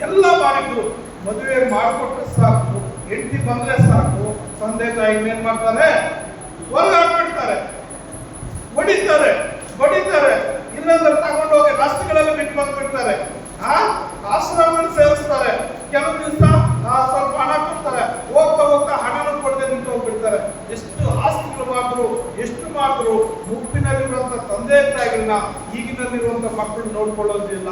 ಎಲ್ಲ ಮಾಡಿದ್ರು ಮದುವೆ ಮಾಡಿಕೊಟ್ರೆ ಸಾಕು, ಹೆಂಡತಿ ಬಂದ್ರೆ ಸಾಕು, ತಂದೆ ತಾಯಿ ಏನ್ ಮಾಡ್ತಾರೆ? ಹೊರಗೆ ಹಾಕ್ಬಿಡ್ತಾರೆ ಹೊಡಿತಾರೆ ಹೊಡಿತಾರೆ. ತಗೊಂಡು ತಗೊಂಡೋಗಿ ರಸ್ತೆಗಳಲ್ಲಿ ಬಿಟ್ಟು ಬಂದ್ಬಿಡ್ತಾರೆ. ಆ? ಆಶ್ರಮಗಳು ಸೇರಿಸ್ತಾರೆ. ಕೆಲವು ದಿವಸ ಸ್ವಲ್ಪ ಹಣ ಕೊಡ್ತಾರೆ. ಹೋಗ್ತಾ ಹೋಗ್ತಾ ಹಣನೂ ಕೊಡದೆ ನಿಂತು ಹೋಗ್ಬಿಡ್ತಾರೆ. ಎಷ್ಟು ಆಸ್ತಿಗಳು ಮಾಡಿದ್ರು ಎಷ್ಟು ಮಾಡಿದ್ರು ಮುಪ್ಪಿನಲ್ಲಿರುವಂತ ತಂದೆ ತಾಯಿಗಳನ್ನ ಈಗಿನಲ್ಲಿರುವಂತ ಮಕ್ಕಳು ನೋಡ್ಕೊಳ್ಳೋದಿಲ್ಲ.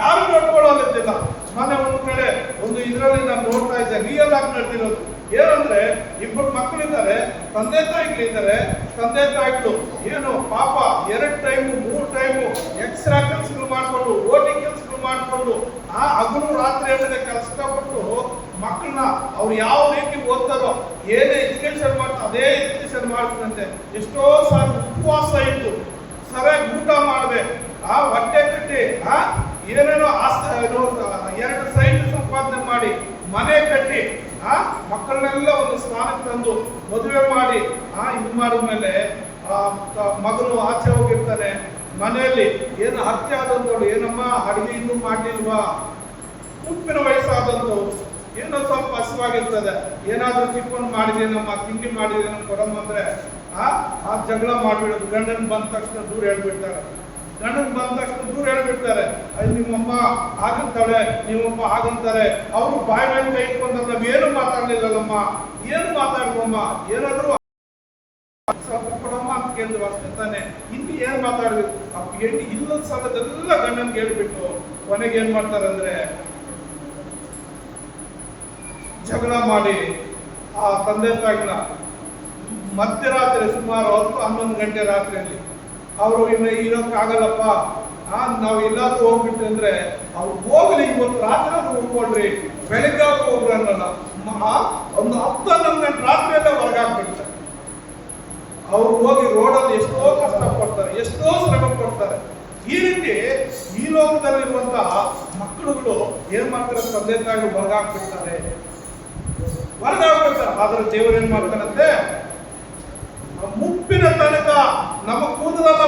ಯಾರು ನೋಡ್ಕೊಳ್ಳೋದಿಲ್ಲ. ಮನೆ ಒಂದು ಕಡೆ ಒಂದು ಇದರಲ್ಲಿ ನಾನು ನೋಡ್ತಾ ಇದ್ದೆ ರಿಯಲ್ ಆಗಿ ನಡೆದಿರೋದು. ಏನಂದ್ರೆ, ಇಬ್ಬರು ಮಕ್ಕಳಿದ್ದಾರೆ, ತಂದೆ ತಾಯಿಗಳಿದ್ದಾರೆ ತಂದೆ ತಾಯಿಗಳು ಏನು ಪಾಪ, ಎರಡು ಟೈಮು ಮೂರು ಟೈಮು ಎಕ್ಸ್ಟ್ರಾ ಕೆಲಸಗಳು ಮಾಡಿಕೊಂಡು, ಓಟಿ ಕೆಲಸಗಳು ಮಾಡಿಕೊಂಡು, ಆ ಹಗಲು ರಾತ್ರಿ ಅನ್ನದೆ ಕಷ್ಟಪಟ್ಟು ಮಕ್ಕಳನ್ನ ಅವ್ರು ಯಾವ ರೀತಿ ಓದ್ತಾರೋ, ಏನೇ ಎಜುಕೇಶನ್ ಮಾಡ್ತಾರೆ ಅದೇ ಎಜುಕೇಶನ್ ಮಾಡ್ತಾರಂತೆ ಎಷ್ಟೋ ಸಾರಿ ಉಪವಾಸ ಇತ್ತು. ಸರಿಯಾಗಿ ಊಟ ಮಾಡಿದೆ. ಆ ಹೊಟ್ಟೆ ಕಟ್ಟಿ ಆ ಏನೇನೋ ಆಸ್ತ ಎರಡು ಸೈಟ್ ಸಂಪಾದನೆ ಮಾಡಿ ಮನೆ ಕಟ್ಟಿ, ಆ, ಮಕ್ಕಳನ್ನೆಲ್ಲ ಒಂದು ಸ್ಥಾನಕ್ಕೆ ತಂದು ಮದುವೆ ಮಾಡಿ, ಆ, ಇದು ಮಾಡಿದ್ಮೇಲೆ, ಆ ಮಗನು ಆಚೆ ಹೋಗಿರ್ತಾನೆ. ಮನೆಯಲ್ಲಿ ಏನು ಹತ್ಯೆ ಆದಂತವಳು ಏನಮ್ಮ, ಅಡಿಗೆ ಇನ್ನೂ ಮಾಡಲಿಲ್ವಾ? ಉಪ್ಪಿನ ವಯಸ್ಸಾದಂತು ಏನೋ ಸ್ವಲ್ಪ ಹಸಿವಾಗಿರ್ತದೆ. ಏನಾದ್ರೂ ಟಿಫನ್ ಮಾಡಿದೇನಮ್ಮ, ತಿಂಡಿ ಮಾಡಿದೇನೋ ಕೊಡಮ್ಮ ಅಂದ್ರೆ, ಆ ಜಗಳ ಮಾಡ್ಬಿಡೋದು. ಗಂಡನ ಬಂದ ತಕ್ಷಣ ದೂರ ಹೇಳ್ಬಿಡ್ತಾರೆ ಗಂಡನ್ ಬಂದ ತಕ್ಷಣ ದೂರ ಹೇಳ್ಬಿಡ್ತಾರೆ. ಅಲ್ಲಿ ನಿಮ್ಮಮ್ಮ ಆಗಂತಾಳೆ ನಿಮ್ಮಪ್ಪ ಆಗಂತಾರೆ ಅವರು ಬಾಯಿ ಮೇಲೆ ಕೈ ಇಟ್ಕೊಂಡ್ರೆ ನಾವೇನು ಮಾತಾಡ್ಲಿಲ್ಲಲ್ಲಮ್ಮ? ಏನು ಮಾತಾಡ್ಬಮ್ಮ? ಏನಾದರೂ ಸ್ವಲ್ಪ ಕೊಡಮ್ಮ ಅಂತ ಕೇಳಿದ್ರು ಅಷ್ಟೇ ತಾನೆ. ಇನ್ನು ಏನು ಮಾತಾಡ್ಬೇಕು? ಆ ಹೆಣ್ಣು ಇಲ್ಲದ ಸಾಲದೆಲ್ಲ ಗಂಡನ್ಗೆ ಹೇಳ್ಬಿಟ್ಟು ಕೊನೆಗೆ ಏನ್ ಮಾಡ್ತಾರೆ ಅಂದ್ರೆ ಜಗಳ ಮಾಡಿ ಆ ತಂದೆ ತಾಯಿನ ಮಧ್ಯರಾತ್ರಿ ಸುಮಾರು ಹತ್ತು ಹನ್ನೊಂದು ಗಂಟೆ ರಾತ್ರಿಯಲ್ಲಿ ಅವರು ಇನ್ನು ಇರೋಕ್ಕಾಗಲ್ಲಪ್ಪ. ನಾವು ಎಲ್ಲಾದ್ರೂ ಹೋಗ್ಬಿಟ್ಟು ಅಂದ್ರೆ ಅವ್ರು ಹೋಗ್ಲಿ, ಇವತ್ತು ರಾತ್ರಿ ಹೋಗ್ಕೊಳ್ರಿ. ಬೆಳಗ್ಗೆ ಹೋಗ್ರಿ ಅನ್ನಲ್ಲ ಒಂದು ಹತ್ತು ಗಂಟೆ ರಾತ್ರಿಯಲ್ಲೇ ಹೊರಗಾಕ್ಬಿಡ್ತಾರೆ ಅವ್ರು ಹೋಗಿ ರೋಡಲ್ಲಿ ಎಷ್ಟೋ ಕಷ್ಟ ಪಡ್ತಾರೆ ಎಷ್ಟೋ ಶ್ರಮ ಪಡ್ತಾರೆ ಈ ರೀತಿ ಈ ಲೋಕದಲ್ಲಿರುವಂತಹ ಮಕ್ಕಳುಗಳು ಏನ್ ಮಾಡ್ತಾರೆ ತಂದೆ ತಾಯಿ ಹೊರಗಾಕ್ಬಿಡ್ತಾರೆ ಹೊರಗಾಕ್ಬಿಡ್ತಾರೆ ಆದ್ರೆ ದೇವರು ಏನ್ ಮಾಡ್ತಾರಂತೆ? ಮುಪ್ಪಿನ ತನಕ ನಮ್ಮ ಕೂದಲೆಲ್ಲ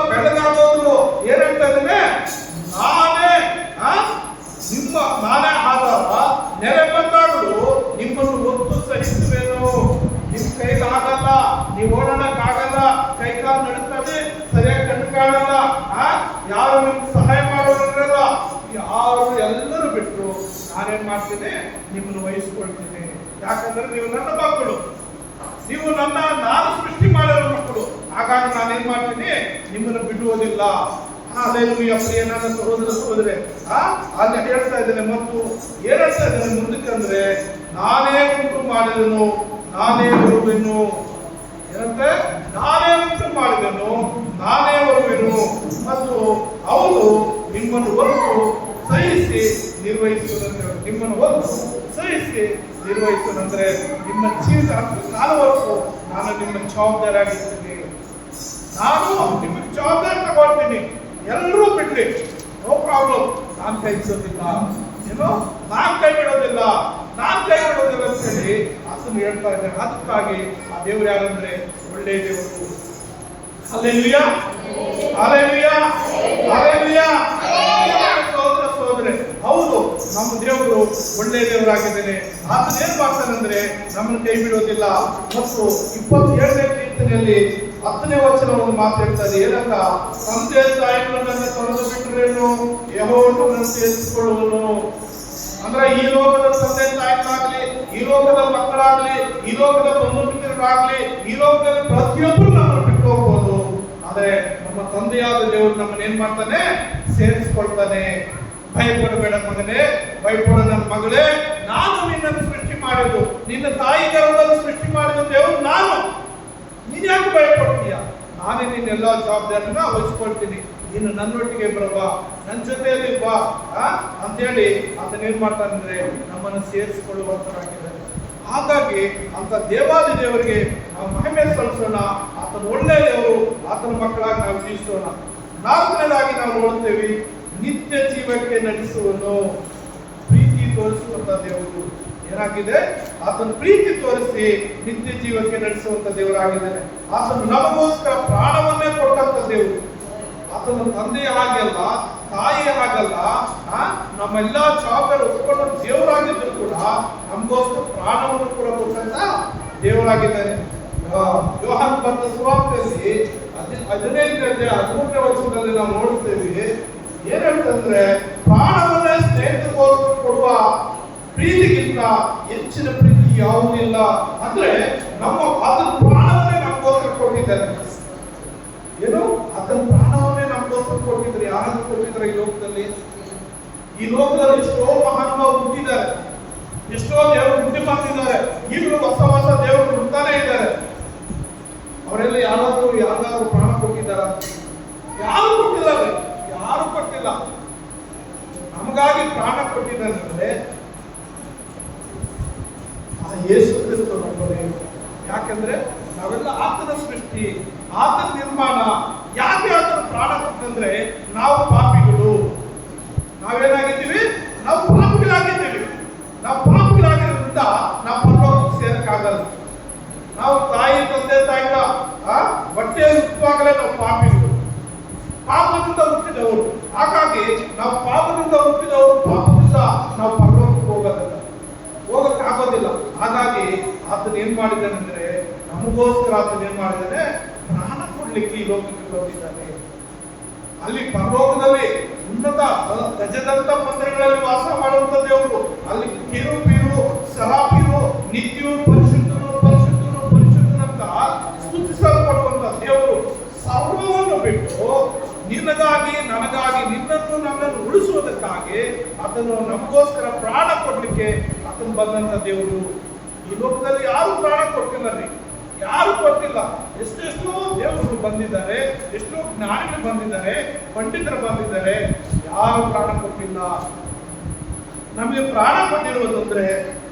ಏನಂತ ಇದ್ದಾನೆ ನಾನೇ ನಿಮ್ಮ ನಾನೇ ಆದಾಗ ನೆರೆ ಬಂದಾಗಲು ನಿಮ್ಮನ್ನು ಒತ್ತು ಸಹಿಸುವೇನು ಕೈ ಆಗಲ್ಲ. ನೀವು ಓಡಾಡಕ್ಕಾಗಲ್ಲ. ಕೈ ಕಾಲು ನಡುತ್ತವೆ. ಸರಿಯಾಗಿ ಕಣ್ಣು ಕಾಣಲ್ಲ ಯಾರು ನಿಮ್ಗೆ ಸಹಾಯ ಮಾಡೋರಿರಲ್ಲ ಯಾರು ಎಲ್ಲರೂ ಬಿಟ್ಟು ನಾನೇನ್ ಮಾಡ್ತೀನಿ? ನಿಮ್ಮನ್ನು ವಹಿಸ್ಕೊಳ್ತೀನಿ. ಯಾಕಂದ್ರೆ ನೀವು ನನ್ನ ಮಕ್ಕಳು. ನೀವು ನನ್ನ ನಾನು ಸೃಷ್ಟಿ ಮಾಡಿರೋ ಮಕ್ಕಳು. ಹಾಗಾಗಿ ನಾನು ಏನ್ ಮಾಡ್ತೀನಿ? ನಿಮ್ಮನ್ನು ಬಿಡುವುದಿಲ್ಲ ಪ್ರಿಯನಾದ ಸಹೋದರ, ಸಹೋದರೆ. ಅಲ್ಲಿ ಹೇಳ್ತಾ ಇದ್ದೇನೆ, ಮತ್ತು ಏನ್ ಹೇಳ್ತಾ ಇದ್ದೇನೆ ಮುಂದಕ್ಕೆ ಅಂದ್ರೆ, ನಾನೇ ಉಂಟು ಮಾಡಿದನು, ನಾನೇ ಬರುವೆನು. ಏನಂತೆ? ನಾನೇ ಉಂಟು ಮಾಡಿದನು, ನಾನೇ ಬರುವೆನು. ಮತ್ತು ಅವರು ನಿಮ್ಮನ್ನು ಹೊರತು ಸಹಿಸಿ ನಿರ್ವಹಿಸುವುದಂದ್ರೆ, ನಿಮ್ಮನ್ನು ಹೊರತು ಸಹಿಸಿ ನಿರ್ವಹಿಸುವುದಂದ್ರೆ, ನಿಮ್ಮ ಜೀವಿತ ಕಾಲವರೆಗೂ ನಾನು ನಿಮ್ಮ ಜವಾಬ್ದಾರಿ ಆಗಿರ್ತೀನಿ ನಾನು ನಿಮಗೆ ಜವಾಬ್ದಾರಿ ತಗೊಳ್ತೀನಿ. ಎಲ್ಲರೂ ಬಿಡ್ಲಿ ನೋ ಪ್ರಾಬ್ಲಮ್. ನಾನು ಕೈ ಬಿಡೋದಿಲ್ಲ. ಏನು ನಾನು ಕೈ ಬಿಡೋದಿಲ್ಲ. ನಾನು ಕೈ ಬಿಡೋದಿಲ್ಲ ಅಂತ ಹೇಳಿ ಅದನ್ನು ಹೇಳ್ತಾ ಇದ್ದಾರೆ. ಅದಕ್ಕಾಗಿ ಆ ದೇವ್ರು ಯಾರಂದ್ರೆ ಒಳ್ಳೆ ದೇವರು. ಅಲ್ಲೆಲ್ಲಿಯ ಅಲ್ಲೆಲ್ಲಿಯ ಅಲ್ಲೆಲ್ಲಿಯ ಸಹೋದರ, ಸಹೋದರಿ, ಹೌದು, ನಮ್ಮ ದೇವರು ಒಳ್ಳೆ ದೇವರಾಗಿದ್ದೇನೆ. ಆತನೇನು ಏನ್ ಮಾಡ್ತಾನಂದ್ರೆ ನಮ್ಮನ್ನು ಕೈ ಬಿಡೋದಿಲ್ಲ. ಮತ್ತು ಇಪ್ಪತ್ತೇಳನೇ ಕೀರ್ತನೆಯಲ್ಲಿ ಹತ್ತನೇ ವಚನ ಒಂದು ಮಾತು ಹೇಳ್ತಾರೆ, ಏನಂತ? ತಂದೆ ತಾಯಿಗಳನ್ನ ತೊರೆದು ಬಿಟ್ಟರೇನು ಯಹೋವನು ಸೇರಿಸಿಕೊಳ್ಳುವನು. ಅಂದ್ರೆ ಈ ಲೋಕದ ತಂದೆ ತಾಯಿಗಳಾಗ್ಲಿ, ಈ ಲೋಕದ ಮಕ್ಕಳಾಗ್ಲಿ, ಈ ಲೋಕದ ಬಂಧುಮಿತ್ರರಾಗ್ಲಿ, ಈ ಲೋಕದಲ್ಲಿ ಪ್ರತಿಯೊಬ್ಬರು ನಮ್ಮನ್ನು ಬಿಟ್ಟು ಹೋಗ್ಬೋದು. ಆದ್ರೆ ನಮ್ಮ ತಂದೆಯಾದ ದೇವರು ನಮ್ಮನ್ನ ಏನ್ ಮಾಡ್ತಾನೆ? ಸೇರಿಸ್ಕೊಳ್ತಾನೆ. ಭಯಪಡಬೇಡ ಮಗನೇ, ಭಯಪಡ ನನ್ನ ಮಗಳೇ, ನಾನು ನಿನ್ನನ್ನು ಸೃಷ್ಟಿ ಮಾಡಿದ್ದು. ನಿನ್ನ ತಾಯಿ ಗರ್ಭದಲ್ಲಿ ಸೃಷ್ಟಿ ಮಾಡಿದ ದೇವರು ನಾನು. ನೀನ್ ಯಾಕೆ ಭಯಪಡ್ತೀಯ? ನಾನೇ ನಿನ್ನ ಎಲ್ಲಾ ಜವಾಬ್ದಾರಿನ ವಹಿಸ್ಕೊಳ್ತೀನಿ. ನೀನು ನನ್ನೊಟ್ಟಿಗೆ ಬರಬಾ ನನ್ನ ಜೊತೆಯಲ್ಲಿ ಬಾ? ಅಂತೇಳಿ ಅದನ್ನೇನು ಮಾಡ್ತಾನಂದ್ರೆ ನಮ್ಮನ್ನು ಸೇರಿಸಿಕೊಳ್ಳುವಂತರಾಗಿದ್ದಾರೆ. ಹಾಗಾಗಿ ಅಂತ ದೇವಾದಿ ದೇವರಿಗೆ ನಾವು ಮಹಿಮೆ ಸಲ್ಲಿಸೋಣ. ಆತನ ಒಳ್ಳೆಯ ದೇವರು ಆತನ ಮಕ್ಕಳಾಗಿ ನಾವು ಜೀವಿಸೋಣ. ನಾಲ್ಕನೇದಾಗಿ ನಾವು ನೋಡ್ತೇವೆ ನಿತ್ಯ ಜೀವಕ್ಕೆ ನಡೆಸುವನು ಪ್ರೀತಿ ತೋರಿಸುವಂತ ದೇವರು. ಏನಾಗಿದೆ? ಆತನ ಪ್ರೀತಿ ತೋರಿಸಿ ನಿತ್ಯ ಜೀವಕ್ಕೆ ನಡೆಸುವಂತ ದೇವರಾಗಿದ್ದಾನೆ. ಆತನು ನಮಗೋಸ್ಕರ ಪ್ರಾಣವನ್ನೇ ಕೊಟ್ಟಂತ ದೇವರು. ಆತನ ತಂದೆ ಹಾಗೆಲ್ಲ, ತಾಯಿಯ ಹಾಗಲ್ಲ ನಮ್ಮೆಲ್ಲ ಜವಾಬ್ದಾರಿ ಒಪ್ಕೊಂಡ ದೇವರಾಗಿದ್ರು ಕೂಡ ನಮಗೋಸ್ಕರ ಪ್ರಾಣವನ್ನು ಕೂಡ ಕೊಟ್ಟಂತ ದೇವರಾಗಿದ್ದಾನೆ. ವ್ಯವಹಾರ ಬಂದ ಸುವಾರ್ತೆಯಲ್ಲಿ ಹದಿನೈದು ಹದಿನೈದನೇ ಹದಿಮೂರನೇ ವರ್ಷದಲ್ಲಿ ನಾವು ನೋಡ್ತೇವೆ ಏನ್ ಹೆಚ್ಚಿನ ಪ್ರೀತಿ ಯಾವುದಿಲ್ಲ ಅಂದ್ರೆ ನಮ್ಮ ಅದರ ಪ್ರಾಣವನ್ನೇ ನಮಗೋಸ್ಕರ ಕೊಟ್ಟಿದ್ದಾರೆ. ಏನು? ಅದರ ಪ್ರಾಣವನ್ನೇ ನಮಗೋಸ್ಕರ ಕೊಟ್ಟಿದ್ದಾರೆ. ಯಾರು ಕೊಟ್ಟಿದ್ದಾರೆ ಈ ಲೋಕದಲ್ಲಿ? ಈ ಲೋಕದಲ್ಲಿ ಎಷ್ಟೋ ಮಹಾನುಭಾವ ಹುಟ್ಟಿದ್ದಾರೆ. ಎಷ್ಟೋ ದೇವರು ಹುಟ್ಟಿ ಬಂದಿದ್ದಾರೆ. ಈಗಲೂ ಹೊಸ ಹೊಸ ದೇವರು ಹುಡ್ತಾನೆ ಇದ್ದಾರೆ. ಅವರೆಲ್ಲ ಯಾರಾದ್ರೂ ಯಾರಾದ್ರೂ ಪ್ರಾಣ ಕೊಟ್ಟಿದ್ದಾರ? ಯಾರು ಕೊಟ್ಟಿದ್ದಾರೆ? ಯಾರು ಕೊಟ್ಟಿಲ್ಲ. ನಮಗಾಗಿ ಪ್ರಾಣ ಕೊಟ್ಟಿದ್ದಾರೆ ಅಂದ್ರೆ ಯೇಸು ಕ್ರಿಸ್ತ ನಮ್ಮವರೇ. ಯಾಕಂದ್ರೆ ನಾವೆಲ್ಲ ಆತನ ಸೃಷ್ಟಿ, ಆತನ ನಿರ್ಮಾಣ. ಯಾಕೆ ಆತನ ಪ್ರಾಣ ಕೊಟ್ಟಂದ್ರೆ ನಾವು ಪಾಪಿಗಳು? ನಾವೇನಾಗಿದ್ದೀವಿ? ಅಂದ್ರೆ ನಮಗೋಸ್ಕರ ಆತನೇ ಮಾಡಿದ್ದಾನೆ? ಪ್ರಾಣ ಕೊಡ್ಲಿಕ್ಕೆ ಈ ಲೋಕಕ್ಕೆ ಬಂದಿದ್ದಾನೆ ಅಲ್ಲಿ ಪರಲೋಕದಲ್ಲಿ ಉನ್ನತ ಗಜದಂತ ಮಂದಿರಗಳಲ್ಲಿ ವಾಸ ಮಾಡುವಂತ ದೇವರು. ಅಲ್ಲಿ ಕಿರು ಪಿರು ಸರಾಪಿರು ನಿತ್ಯವು ಪರಿಶುದ್ಧರು ಪರಿಶುದ್ಧರು ಪರಿಶುದ್ಧನಂತ ಸ್ತುತಿಸಲ್ಪಡುವಂತ ದೇವರು ಸರ್ವವನ್ನು ಬಿಟ್ಟು ನಿನಗಾಗಿ, ನನಗಾಗಿ, ನಿನ್ನನ್ನು ನನ್ನನ್ನು ಉಳಿಸುವುದಕ್ಕಾಗಿ ಅದನ್ನು ನಮಗೋಸ್ಕರ ಪ್ರಾಣ ಕೊಡ್ಲಿಕ್ಕೆ ಅದನ್ನು ಬಂದಂತ ದೇವರು ಈ ಲೋಕದಲ್ಲಿ ಯಾರು ಪ್ರಾಣ ಕೊಟ್ಟಿಲ್ಲ ರೀ. ಯಾರು ಕೊಟ್ಟಿಲ್ಲ. ಎಷ್ಟೆಷ್ಟೋ ದೇವರು ಬಂದಿದ್ದಾರೆ, ಎಷ್ಟೋ ಜ್ಞಾನಿಗಳು ಬಂದಿದ್ದಾರೆ, ಪಂಡಿತರು ಬಂದಿದ್ದಾರೆ. ಯಾರು ಪ್ರಾಣ ಕೊಟ್ಟಿಲ್ಲ. ನಮಗೆ ಪ್ರಾಣ ಕೊಟ್ಟಿರುವುದು ಅಂದ್ರೆ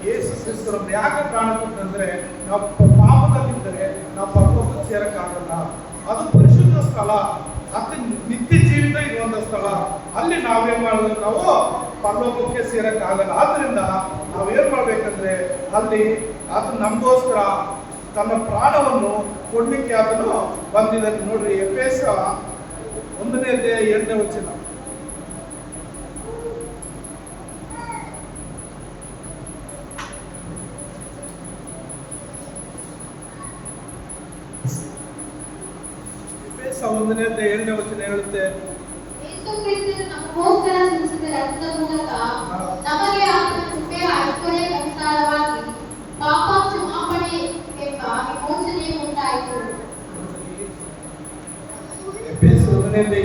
ಯೇಸು ಕ್ರಿಸ್ತರನ್ನು ಯಾಕೆ ಪ್ರಾಣ ಕೊಟ್ಟಂದ್ರೆ ನಾವು ಪಾಪದಲ್ಲಿದ್ದರೆ ನಾವು ಪರ್ವತ ಸೇರಕ್ಕಾಗಲ್ಲ. ಅದು ಪರಿಶುದ್ಧ ಸ್ಥಳ. ಅದು ನಿತ್ಯ ಸ್ಥಳ ಅಲ್ಲಿ ನಾವೇನ್ ಮಾಡಿದ್ರೆ ನಾವು ಪರಲೋಕಕ್ಕೆ ಸೇರೋಕ್ಕಾಗಲ್ಲ ಆದ್ರಿಂದ ನಾವು ಏನ್ ಮಾಡ್ಬೇಕಂದ್ರೆ ಅಲ್ಲಿ ಅದು ನಮಗೋಸ್ಕರ ತನ್ನ ಪ್ರಾಣವನ್ನು ಕೊಡ್ಲಿಕ್ಕೆ ಆತನು ಬಂದಿದೆ ನೋಡ್ರಿ, ಎಫೆಸ ಒಂದನೇ ಅಧ್ಯಾಯ ಎರಡನೇ ವಚನ. ಒಂದನೇ ಎರಡನೇ ವಚನ ಹೇಳುತ್ತೆ.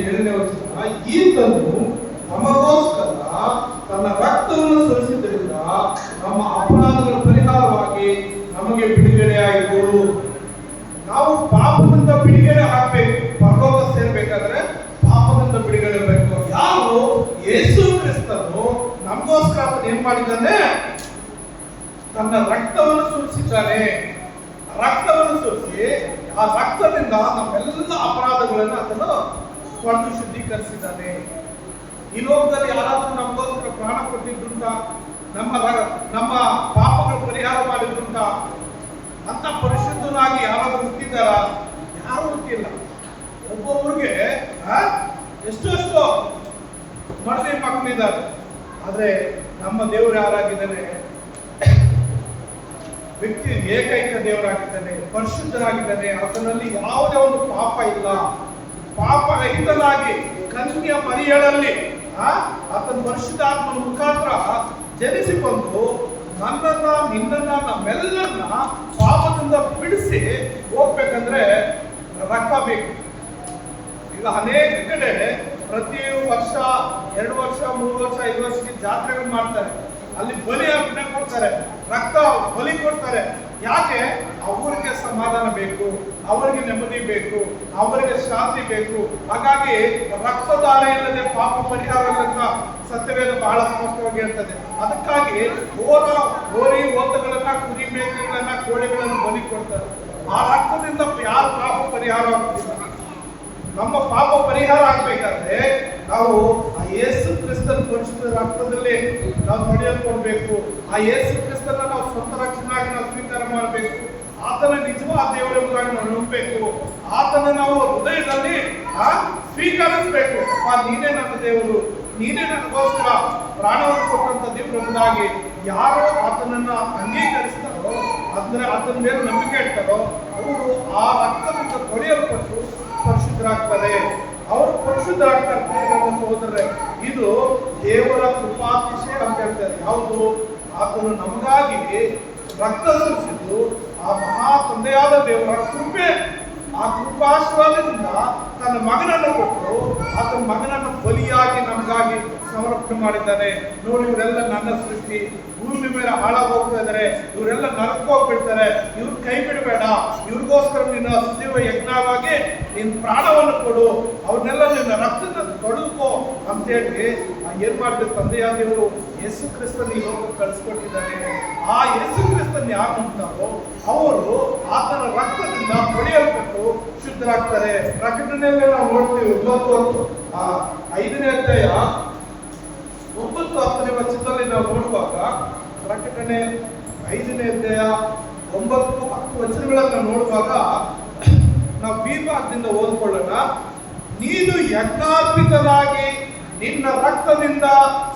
ಎರಡನೇ ವಚನ ಈತನು ತನ್ನ ರಕ್ತವನ್ನು ಸುರಿಸಿದ್ದರಿಂದ ನಮ್ಮ ಅಪರಾಧಗಳ ಪರಿಹಾರವಾಗಿ ನಮಗೆ ಬಿಡುಗಡೆ ನಾವು ಪಾಪದಿಂದ ಬಿಡುಗಡೆ ಆಗ್ಬೇಕು ಪರಲೋಕ ಸೇರ್ಬೇಕಾದ್ರೆ ಪಾಪದಿಂದ ಬಿಡುಗಡೆ ಬೇಕು ಯಾರು ಯೇಸು ಕ್ರಿಸ್ತನು ನಮಗೋಸ್ಕರ ಅವನು ಏನ್ ಮಾಡಿದ್ದಾನೆ? ತನ್ನ ರಕ್ತವನ್ನು ಸುರಿಸಿದ್ದಾನೆ. ರಕ್ತವನ್ನು ಸುರಿಸಿ ಆ ರಕ್ತದಿಂದ ನಮ್ಮೆಲ್ಲ ಅಪರಾಧಗಳನ್ನು ಅದನ್ನು ಪಡೆದು ಶುದ್ಧೀಕರಿಸಿದ್ದಾನೆ. ಈ ಲೋಕದಲ್ಲಿ ಯಾರಾದರೂ ನಮಗೋಸ್ಕರ ಪ್ರಾಣ ಕೊಟ್ಟಿದ್ದುಂಟ? ನಮ್ಮ ನಮ್ಮ ಪಾಪಗಳ ಪರಿಹಾರ ಮಾಡಿದ್ದುಂಟ? ಅಂತ ಪರಿಶುದ್ಧನಾಗಿ ಯಾರಾದರೂ ಹುಟ್ಟಿದ್ದಾರ? ಯಾರು ಹುಟ್ಟಿಲ್ಲ. ಒಬ್ಬೊಬ್ಬರಿಗೆ ಎಷ್ಟೋ ಎಷ್ಟೋ ಮಡದಿ ಮಕ್ಕಳಿದ್ದಾರೆ. ಆದರೆ ನಮ್ಮ ದೇವರು ಯಾರಾಗಿದ್ದಾನೆ? ವ್ಯಕ್ತಿ ಏಕೈಕ ದೇವರಾಗಿದ್ದಾನೆ, ಪರಿಶುದ್ಧರಾಗಿದ್ದಾನೆ. ಆತನಲ್ಲಿ ಯಾವುದೇ ಒಂದು ಪಾಪ ಇಲ್ಲ. ಪಾಪ ರಹಿತನಾಗಿ ಕನ್ಯ ಮರಿಯಳಲ್ಲಿ ಆತನ ಪರಿಶುದ್ಧಾತ್ಮನ ಮುಖಾಂತರ ಜನಿಸಿ ಬಂದು ನನ್ನನ್ನ, ನಿನ್ನನ್ನ, ನಮ್ಮೆಲ್ಲರನ್ನ ಪಾಪದಿಂದ ಬಿಡಿಸಿ ಹೋಗ್ಬೇಕಂದ್ರೆ ರಕ್ತ ಬೇಕು. ಈಗ ಅನೇಕ ಕಡೆ ಪ್ರತಿ ವರ್ಷ, ಎರಡು ವರ್ಷ, ಮೂರು ವರ್ಷ, ಐದು ವರ್ಷಕ್ಕೆ ಜಾತ್ರೆಗಳು ಮಾಡ್ತಾರೆ. ಅಲ್ಲಿ ಬಲಿ ಅರ್ಪಣೆ ಕೊಡ್ತಾರೆ. ರಕ್ತ ಬಲಿ ಕೊಡ್ತಾರೆ. ಯಾಕೆ? ಅವರಿಗೆ ಸಮಾಧಾನ ಬೇಕು, ಅವರಿಗೆ ನೆಮ್ಮದಿ ಬೇಕು, ಅವರಿಗೆ ಶಾಂತಿ ಬೇಕು. ಹಾಗಾಗಿ ರಕ್ತದಾನ ಇಲ್ಲದೆ ಪಾಪ ಪರಿಹಾರ ಅಂತ ಸತ್ಯವೇದ ಬಹಳ ಸ್ಪಷ್ಟವಾಗಿ ಇರ್ತದೆ ಅದಕ್ಕಾಗಿ ಓರ ಹೋರಿ ಓತಗಳನ್ನ ಕುರಿ ಮೇಕೆಗಳನ್ನ, ಕೋಳಿಗಳನ್ನು ಬಲಿ ಕೊಡ್ತಾರೆ. ಆ ರಕ್ತದಿಂದ ಯಾರು ಪಾಪ ಪರಿಹಾರ ಆಗುತ್ತಿಲ್ಲ ನಮ್ಮ ಪಾಪ ಪರಿಹಾರ ಆಗ್ಬೇಕಾದ್ರೆ ನಾವು ಆ ಯೇಸು ಕ್ರಿಸ್ತನ ಪರಿಶುದ್ಧ ರಕ್ತದಲ್ಲಿ ನಾವು ತೊಳೆಯಲ್ಕೊಳ್ಬೇಕು ಆ ಯೇಸು ಕ್ರಿಸ್ತನ ನಾವು ಸ್ವಂತ ರಕ್ಷಣಾಗಿ ನಾವು ಸ್ವೀಕಾರ ಮಾಡಬೇಕು. ಆತನ ನಿಜವಾದ ದೇವರೆಂಬುದಾಗಿ ನಾವು ನಂಬಬೇಕು. ಆತನ ನಾವು ಹೃದಯದಲ್ಲಿ, ಆ, ಸ್ವೀಕರಿಸಬೇಕು. ಆ, ನೀನೇ ನನ್ನ ದೇವರು, ನೀನೇ ನನಗೋಸ್ಕರ ಪ್ರಾಣವನ್ನು ಕೊಟ್ಟಂತ ದೇವರೆಂಬುದಾಗಿ ಯಾರು ಆತನನ್ನ ಅಂಗೀಕರಿಸ್ತಾರೋ, ಅಂದ್ರೆ ಆತನ ಮೇಲೆ ನಂಬಿಕೆ ಇಡ್ತಾರೋ, ಅವರು ಆ ರಕ್ತದಿಂದ ತೊಳೆಯಲ್ಪಟ್ಟು ಪರಿಶುದ್ಧರಾಗ್ತಾರೆ ಅವರು ಪರಿಶುದ್ಧರಾಗ್ತಾರೆ ನಮ್ಮ ಇದು ದೇವರ ಕೃಪಾತಿಶಯ ಅಂತ ಹೇಳ್ತಾರೆ. ಯಾವುದು? ಆತನು ನಮಗಾಗಿ ರಕ್ತ ಸುರಿಸಿದ್ದು ಆ ಮಹಾ ತಂದೆಯಾದ ದೇವರ ಕೃಪೆ. ಆ ಕೃಪಾಶೀರ್ವಾದದಿಂದ ತನ್ನ ಮಗನನ್ನು ಕೊಟ್ಟು ಆತನ ಮಗನನ್ನು ಬಲಿಯಾಗಿ ನಮಗಾಗಿ ಸಮರ್ಪಣೆ ಮಾಡಿದ್ದಾನೆ ನೋಡಿ, ಇವರೆಲ್ಲ ನನ್ನ ಸೃಷ್ಟಿ. ಭೂಮಿ ಮೇಲೆ ಹಾಳಾಗಿ ಹೋಗ್ತಾ ಇದ್ದಾರೆ. ಇವರೆಲ್ಲ ನರಕ ಹೋಗ್ಬಿಡ್ತಾರೆ. ಇವ್ರ ಕೈ ಬಿಡಬೇಡ. ಇವ್ರಿಗೋಸ್ಕರ ನಿನ್ನ ಸಜೀವ ಯಜ್ಞವಾಗಿ ನಿನ್ನ ಪ್ರಾಣವನ್ನು ಕೊಡು. ಅವ್ರನ್ನೆಲ್ಲ ನಿನ್ನ ರಕ್ತದ ತೊಡಕೋ ಅಂತೇಳಿ ಆ ಏನ್ ಮಾಡ್ಬೇಕು ತಂದೆಯಾದ ದೇವರು ಯೇಸು ಕ್ರಿಸ್ತನ ಈ ಲೋಕಕ್ಕೆ ಕಳಿಸ್ಕೊಟ್ಟಿದ್ದಾರೆ. ಆ ಯೇಸು ಕ್ರಿಸ್ತನ್ ಯಾರು ನಂಬ್ತಾರೋ ಅವರು ಆತನ ರಕ್ತದಿಂದ ತೊಳೆಯಲ್ಪಟ್ಟು ಶುದ್ಧರಾಗ್ತಾರೆ. ಪ್ರಕಟಣೆಯಲ್ಲೇ ನಾವು ನೋಡ್ತೀವಿ ಇವತ್ತು ಆ ಐದನೇ ಅಧ್ಯಾಯ ಒಂಬತ್ತು ಹತ್ತನೇ ವಚನದಲ್ಲಿ ನಾವು ನೋಡುವಾಗ ಪ್ರಕಟಣೆ ಐದನೇ ಅಧ್ಯಾಯ ಒಂಬತ್ತು ಹತ್ತು ವಚನಗಳನ್ನು ನೋಡುವಾಗ ನಾವು ಬೀರ್ವಾದಿಂದ ಓದ್ಕೊಳ್ಳೋಣ. ನೀನು ಯಜ್ಞಾರ್ಪಿತನಾಗಿ ನಿನ್ನ ರಕ್ತದಿಂದ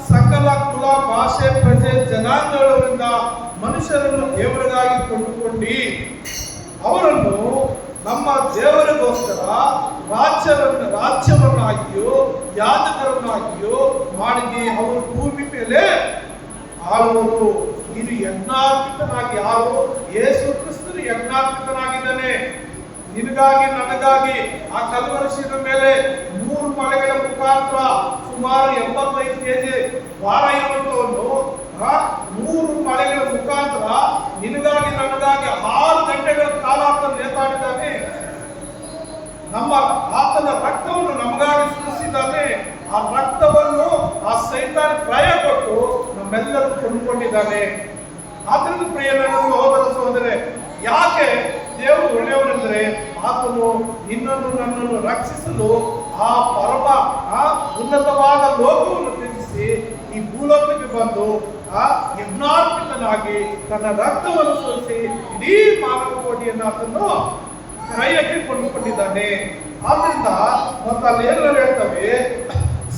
ಸಕಲ ಕುಲ ಭಾಷೆ ಪ್ರಜೆ ಜನಾಂಗಗಳಿಂದ ಮನುಷ್ಯರನ್ನು ದೇವರಿಗಾಗಿ ಕೊಂಡುಕೊಂಡಿ. ಅವರನ್ನು ನಮ್ಮ ದೇವರಿಗೋಸ್ಕರ ರಾಜ್ಯವನ್ನು ರಾಜ್ಯವನ್ನಾಗಿಯೋ, ಯಾಜಕರನ್ನಾಗಿಯೋ ಮಾಡಿದಿ ಅವರು ಭೂಮಿ ಮೇಲೆ. ಆಳುವರು ಇದು ಯಜ್ಞಾರ್ಪಿತನಾಗಿ ಯಾರು ಯೇಸು ಕ್ರಿಸ್ತನು ಯಜ್ಞಾರ್ಪಿತನಾಗಿದ್ದಾನೆ. ನಿನಗಾಗಿ, ನನಗಾಗಿ, ಆ ಕಲ್ವರ್ಷದ ಮೇಲೆ ಮೂರು ಮಳೆಗಳ ಮುಖಾಂತರ ಸುಮಾರು ಎಂಬತ್ತೈದು ಕೆಜಿ ಭಾರ ಇರುವಂತವನ್ನು ಮೂರು ಮಳೆಗಳ ಮುಖಾಂತರ ನಿನಗಾಗಿ ನನಗಾಗಿ ಆರು ಗಂಟೆಗಳ ಕಾಲ ಆತ ನೇತಾಡಿದ್ದಾನೆ. ನಮ್ಮ ಆತನ ರಕ್ತವನ್ನು ನಮಗಾಗಿ ಸುರಿಸಿದ್ದಾನೆ. ಆ ರಕ್ತವನ್ನು ಆ ಸೈತಾನ ಕ್ರಯ ಕೊಟ್ಟು ನಮ್ಮೆಲ್ಲರೂ ಕೊಂಡುಕೊಂಡಿದ್ದಾನೆ. ಆದ್ರಿಂದ ಪ್ರಿಯ ಸಹೋದರ ಸಹೋದರೇ ಯಾಕೆ ದೇವರು ಒಳ್ಳೆಯವರೆಂದರೆ ಆತನು ನಿನ್ನನ್ನು ನನ್ನನ್ನು ರಕ್ಷಿಸಲು ಆ ಪರಮ, ಆ ಉನ್ನತವಾದ ಲೋಕವನ್ನು ತ್ಯಜಿಸಿ ಈ ಭೂಲೋಕಕ್ಕೆ ಬಂದು ಆ ಯಜ್ಞಾರ್ಪಿತನಾಗಿ ತನ್ನ ರಕ್ತವನ್ನು ಸೋಸಿ ಇಡೀ ಮಾನವ ಕೋಟಿಯನ್ನು ಆತನು ಕೈಯಕ್ಕೆ ಕೊಂಡುಕೊಂಡಿದ್ದಾನೆ. ಆದ್ರಿಂದ ಮತ್ತೆ ಅಲ್ಲಿ ಏನು ಹೇಳ್ತವೆ?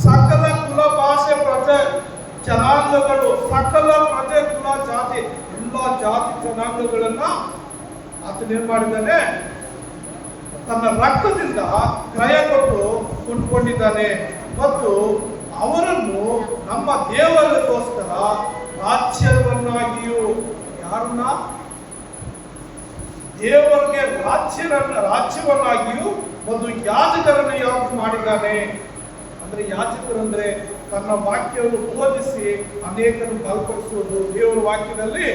ಸಕಲ ಕುಲ ಭಾಷೆ ಪ್ರಜೆ ಜನಾಂಗಗಳು, ಸಕಲ ಪ್ರಜೆ ಕುಲ ಜಾತಿ, ಎಲ್ಲ ಜಾತಿ ಜನಾಂಗಗಳನ್ನ ಆತನೇನ್ ಮಾಡಿದ್ದಾನೆ? ತನ್ನ ರಕ್ತದಿಂದ ಕ್ರಯ ಕೊಟ್ಟು ಕೊಂಡುಕೊಂಡಿದ್ದಾನೆ. ಮತ್ತು ಅವರನ್ನು ನಮ್ಮ ದೇವರಿಗೋಸ್ಕರ ರಾಜ್ಯವನ್ನಾಗಿಯೂ ಯಾರನ್ನ? ದೇವರಿಗೆ ರಾಜ್ಯರನ್ನ ರಾಜ್ಯವನ್ನಾಗಿಯೂ ಒಂದು ಯಾಜಕರನ್ನು ಯಾವುದು ಮಾಡಿದ್ದಾನೆ? ಅಂದ್ರೆ ಯಾಜಕರು ಅಂದ್ರೆ ತನ್ನ ವಾಕ್ಯವನ್ನು ಬೋಧಿಸಿ ಅನೇಕರು ಬಲಪಡಿಸುವುದು, ದೇವರ ವಾಕ್ಯದಲ್ಲಿ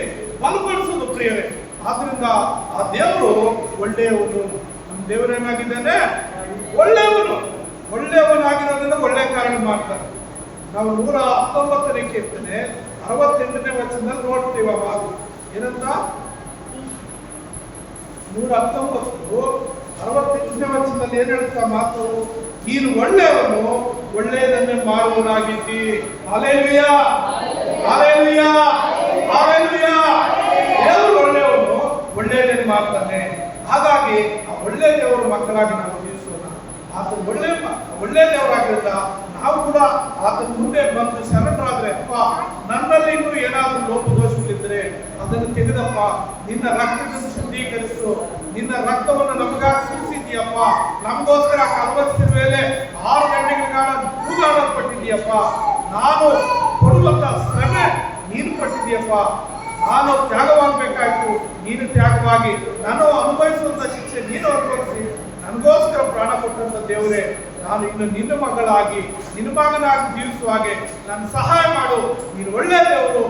ಬಲಪಡಿಸುವುದು ಪ್ರಿಯರೇ ಆದ್ರಿಂದ ಆ ದೇವರು ಒಳ್ಳೆಯವನು. ನಮ್ಮ ದೇವರೇನಾಗಿದ್ದಾನೆ ಒಳ್ಳೆಯವನು. ಒಳ್ಳೆಯವನಾಗಿರೋದ್ರಿಂದ ಒಳ್ಳೆ ಕಾರಣ ಮಾಡ್ತಾರೆ ನಾವು ನೂರ ಹತ್ತೊಂಬತ್ತನೇ ಕೀರ್ತನೆ ಅರವತ್ತೆಂಟನೇ ವಚನದಲ್ಲಿ ನೋಡ್ತೀವ ಮಾತು. ಏನಂತ? ನೂರ ಹತ್ತೊಂಬತ್ತು ಅರವತ್ತೆಂಟನೇ ವಚನದಲ್ಲಿ ಏನ್ ಹೇಳ್ತಾ ಮಾತು? ನೀನು ಒಳ್ಳೆಯವನು, ಒಳ್ಳೆಯದನ್ನೇ ದೇವರು ಒಳ್ಳೆಯವನು ಒಳ್ಳೆಯದನ್ನು ಮಾಡ್ತಾನೆ? ಹಾಗಾಗಿ ಆ ಒಳ್ಳೆ ದೇವರ ಮಕ್ಕಳಾಗಿ ನಾವು ಜೀವಿಸೋಣ. ಆತ ಒಳ್ಳೆ ಒಳ್ಳೆಯ ಒಳ್ಳೆ ದೇವರಾಗಿದ್ದ ನಾವು ಕೂಡ ಆತನ ಮುಂದೆ ಬಂದು ಶರಣರಾದ್ರೆ ಅಪ್ಪ, ನನ್ನಲ್ಲಿ ಇನ್ನೂ ಏನಾದರೂ ಲೋಪದೋಷಗಳಿದ್ದರೆ ಅದನ್ನು ತೆಗೆದಪ್ಪ, ನಿನ್ನ ರಕ್ತದಿಂದ ಶುದ್ಧೀಕರಿಸು, ನಿನ್ನ ರಕ್ತವನ್ನು ನಮಗಾಗಿ ಸುರಿಸಿದ್ದೀಯಪ್ಪ, ನಮಗೋಸ್ಕರ ಕಲ್ವರ್ಸಿದ ಮೇಲೆ ಆರು ಗಂಟೆಗಳ ಕಾಲ ಕೂಗಾಡಲ್ಪಟ್ಟಿದ್ದೀಯಪ್ಪ ನಾನು ಕೊಡುವಂತ ಶ್ರಮೆ ನೀನು ಪಟ್ಟಿದ್ದೀಯಪ್ಪ. ನಾನು ತ್ಯಾಗವಾಗಬೇಕಾಯ್ತು, ನೀನು ತ್ಯಾಗವಾಗಿ, ನಾನು ಅನುಭವಿಸುವಂತ ಶಿಕ್ಷೆ ನೀನು ಅನುಭವಿಸಿ, ನನಗೋಸ್ಕರ ಪ್ರಾಣ ಕೊಟ್ಟಂತ ದೇವರೇ ನಾನು ಇನ್ನು ನಿನ್ನ ಮಗಳಾಗಿ ನಿನ್ನ ಮಗನಾಗಿ ಜೀವಿಸುವ ಹಾಗೆ ನನ್ನ ಸಹಾಯ ಮಾಡು. ನೀನು ಒಳ್ಳೆಯ ದೇವರು.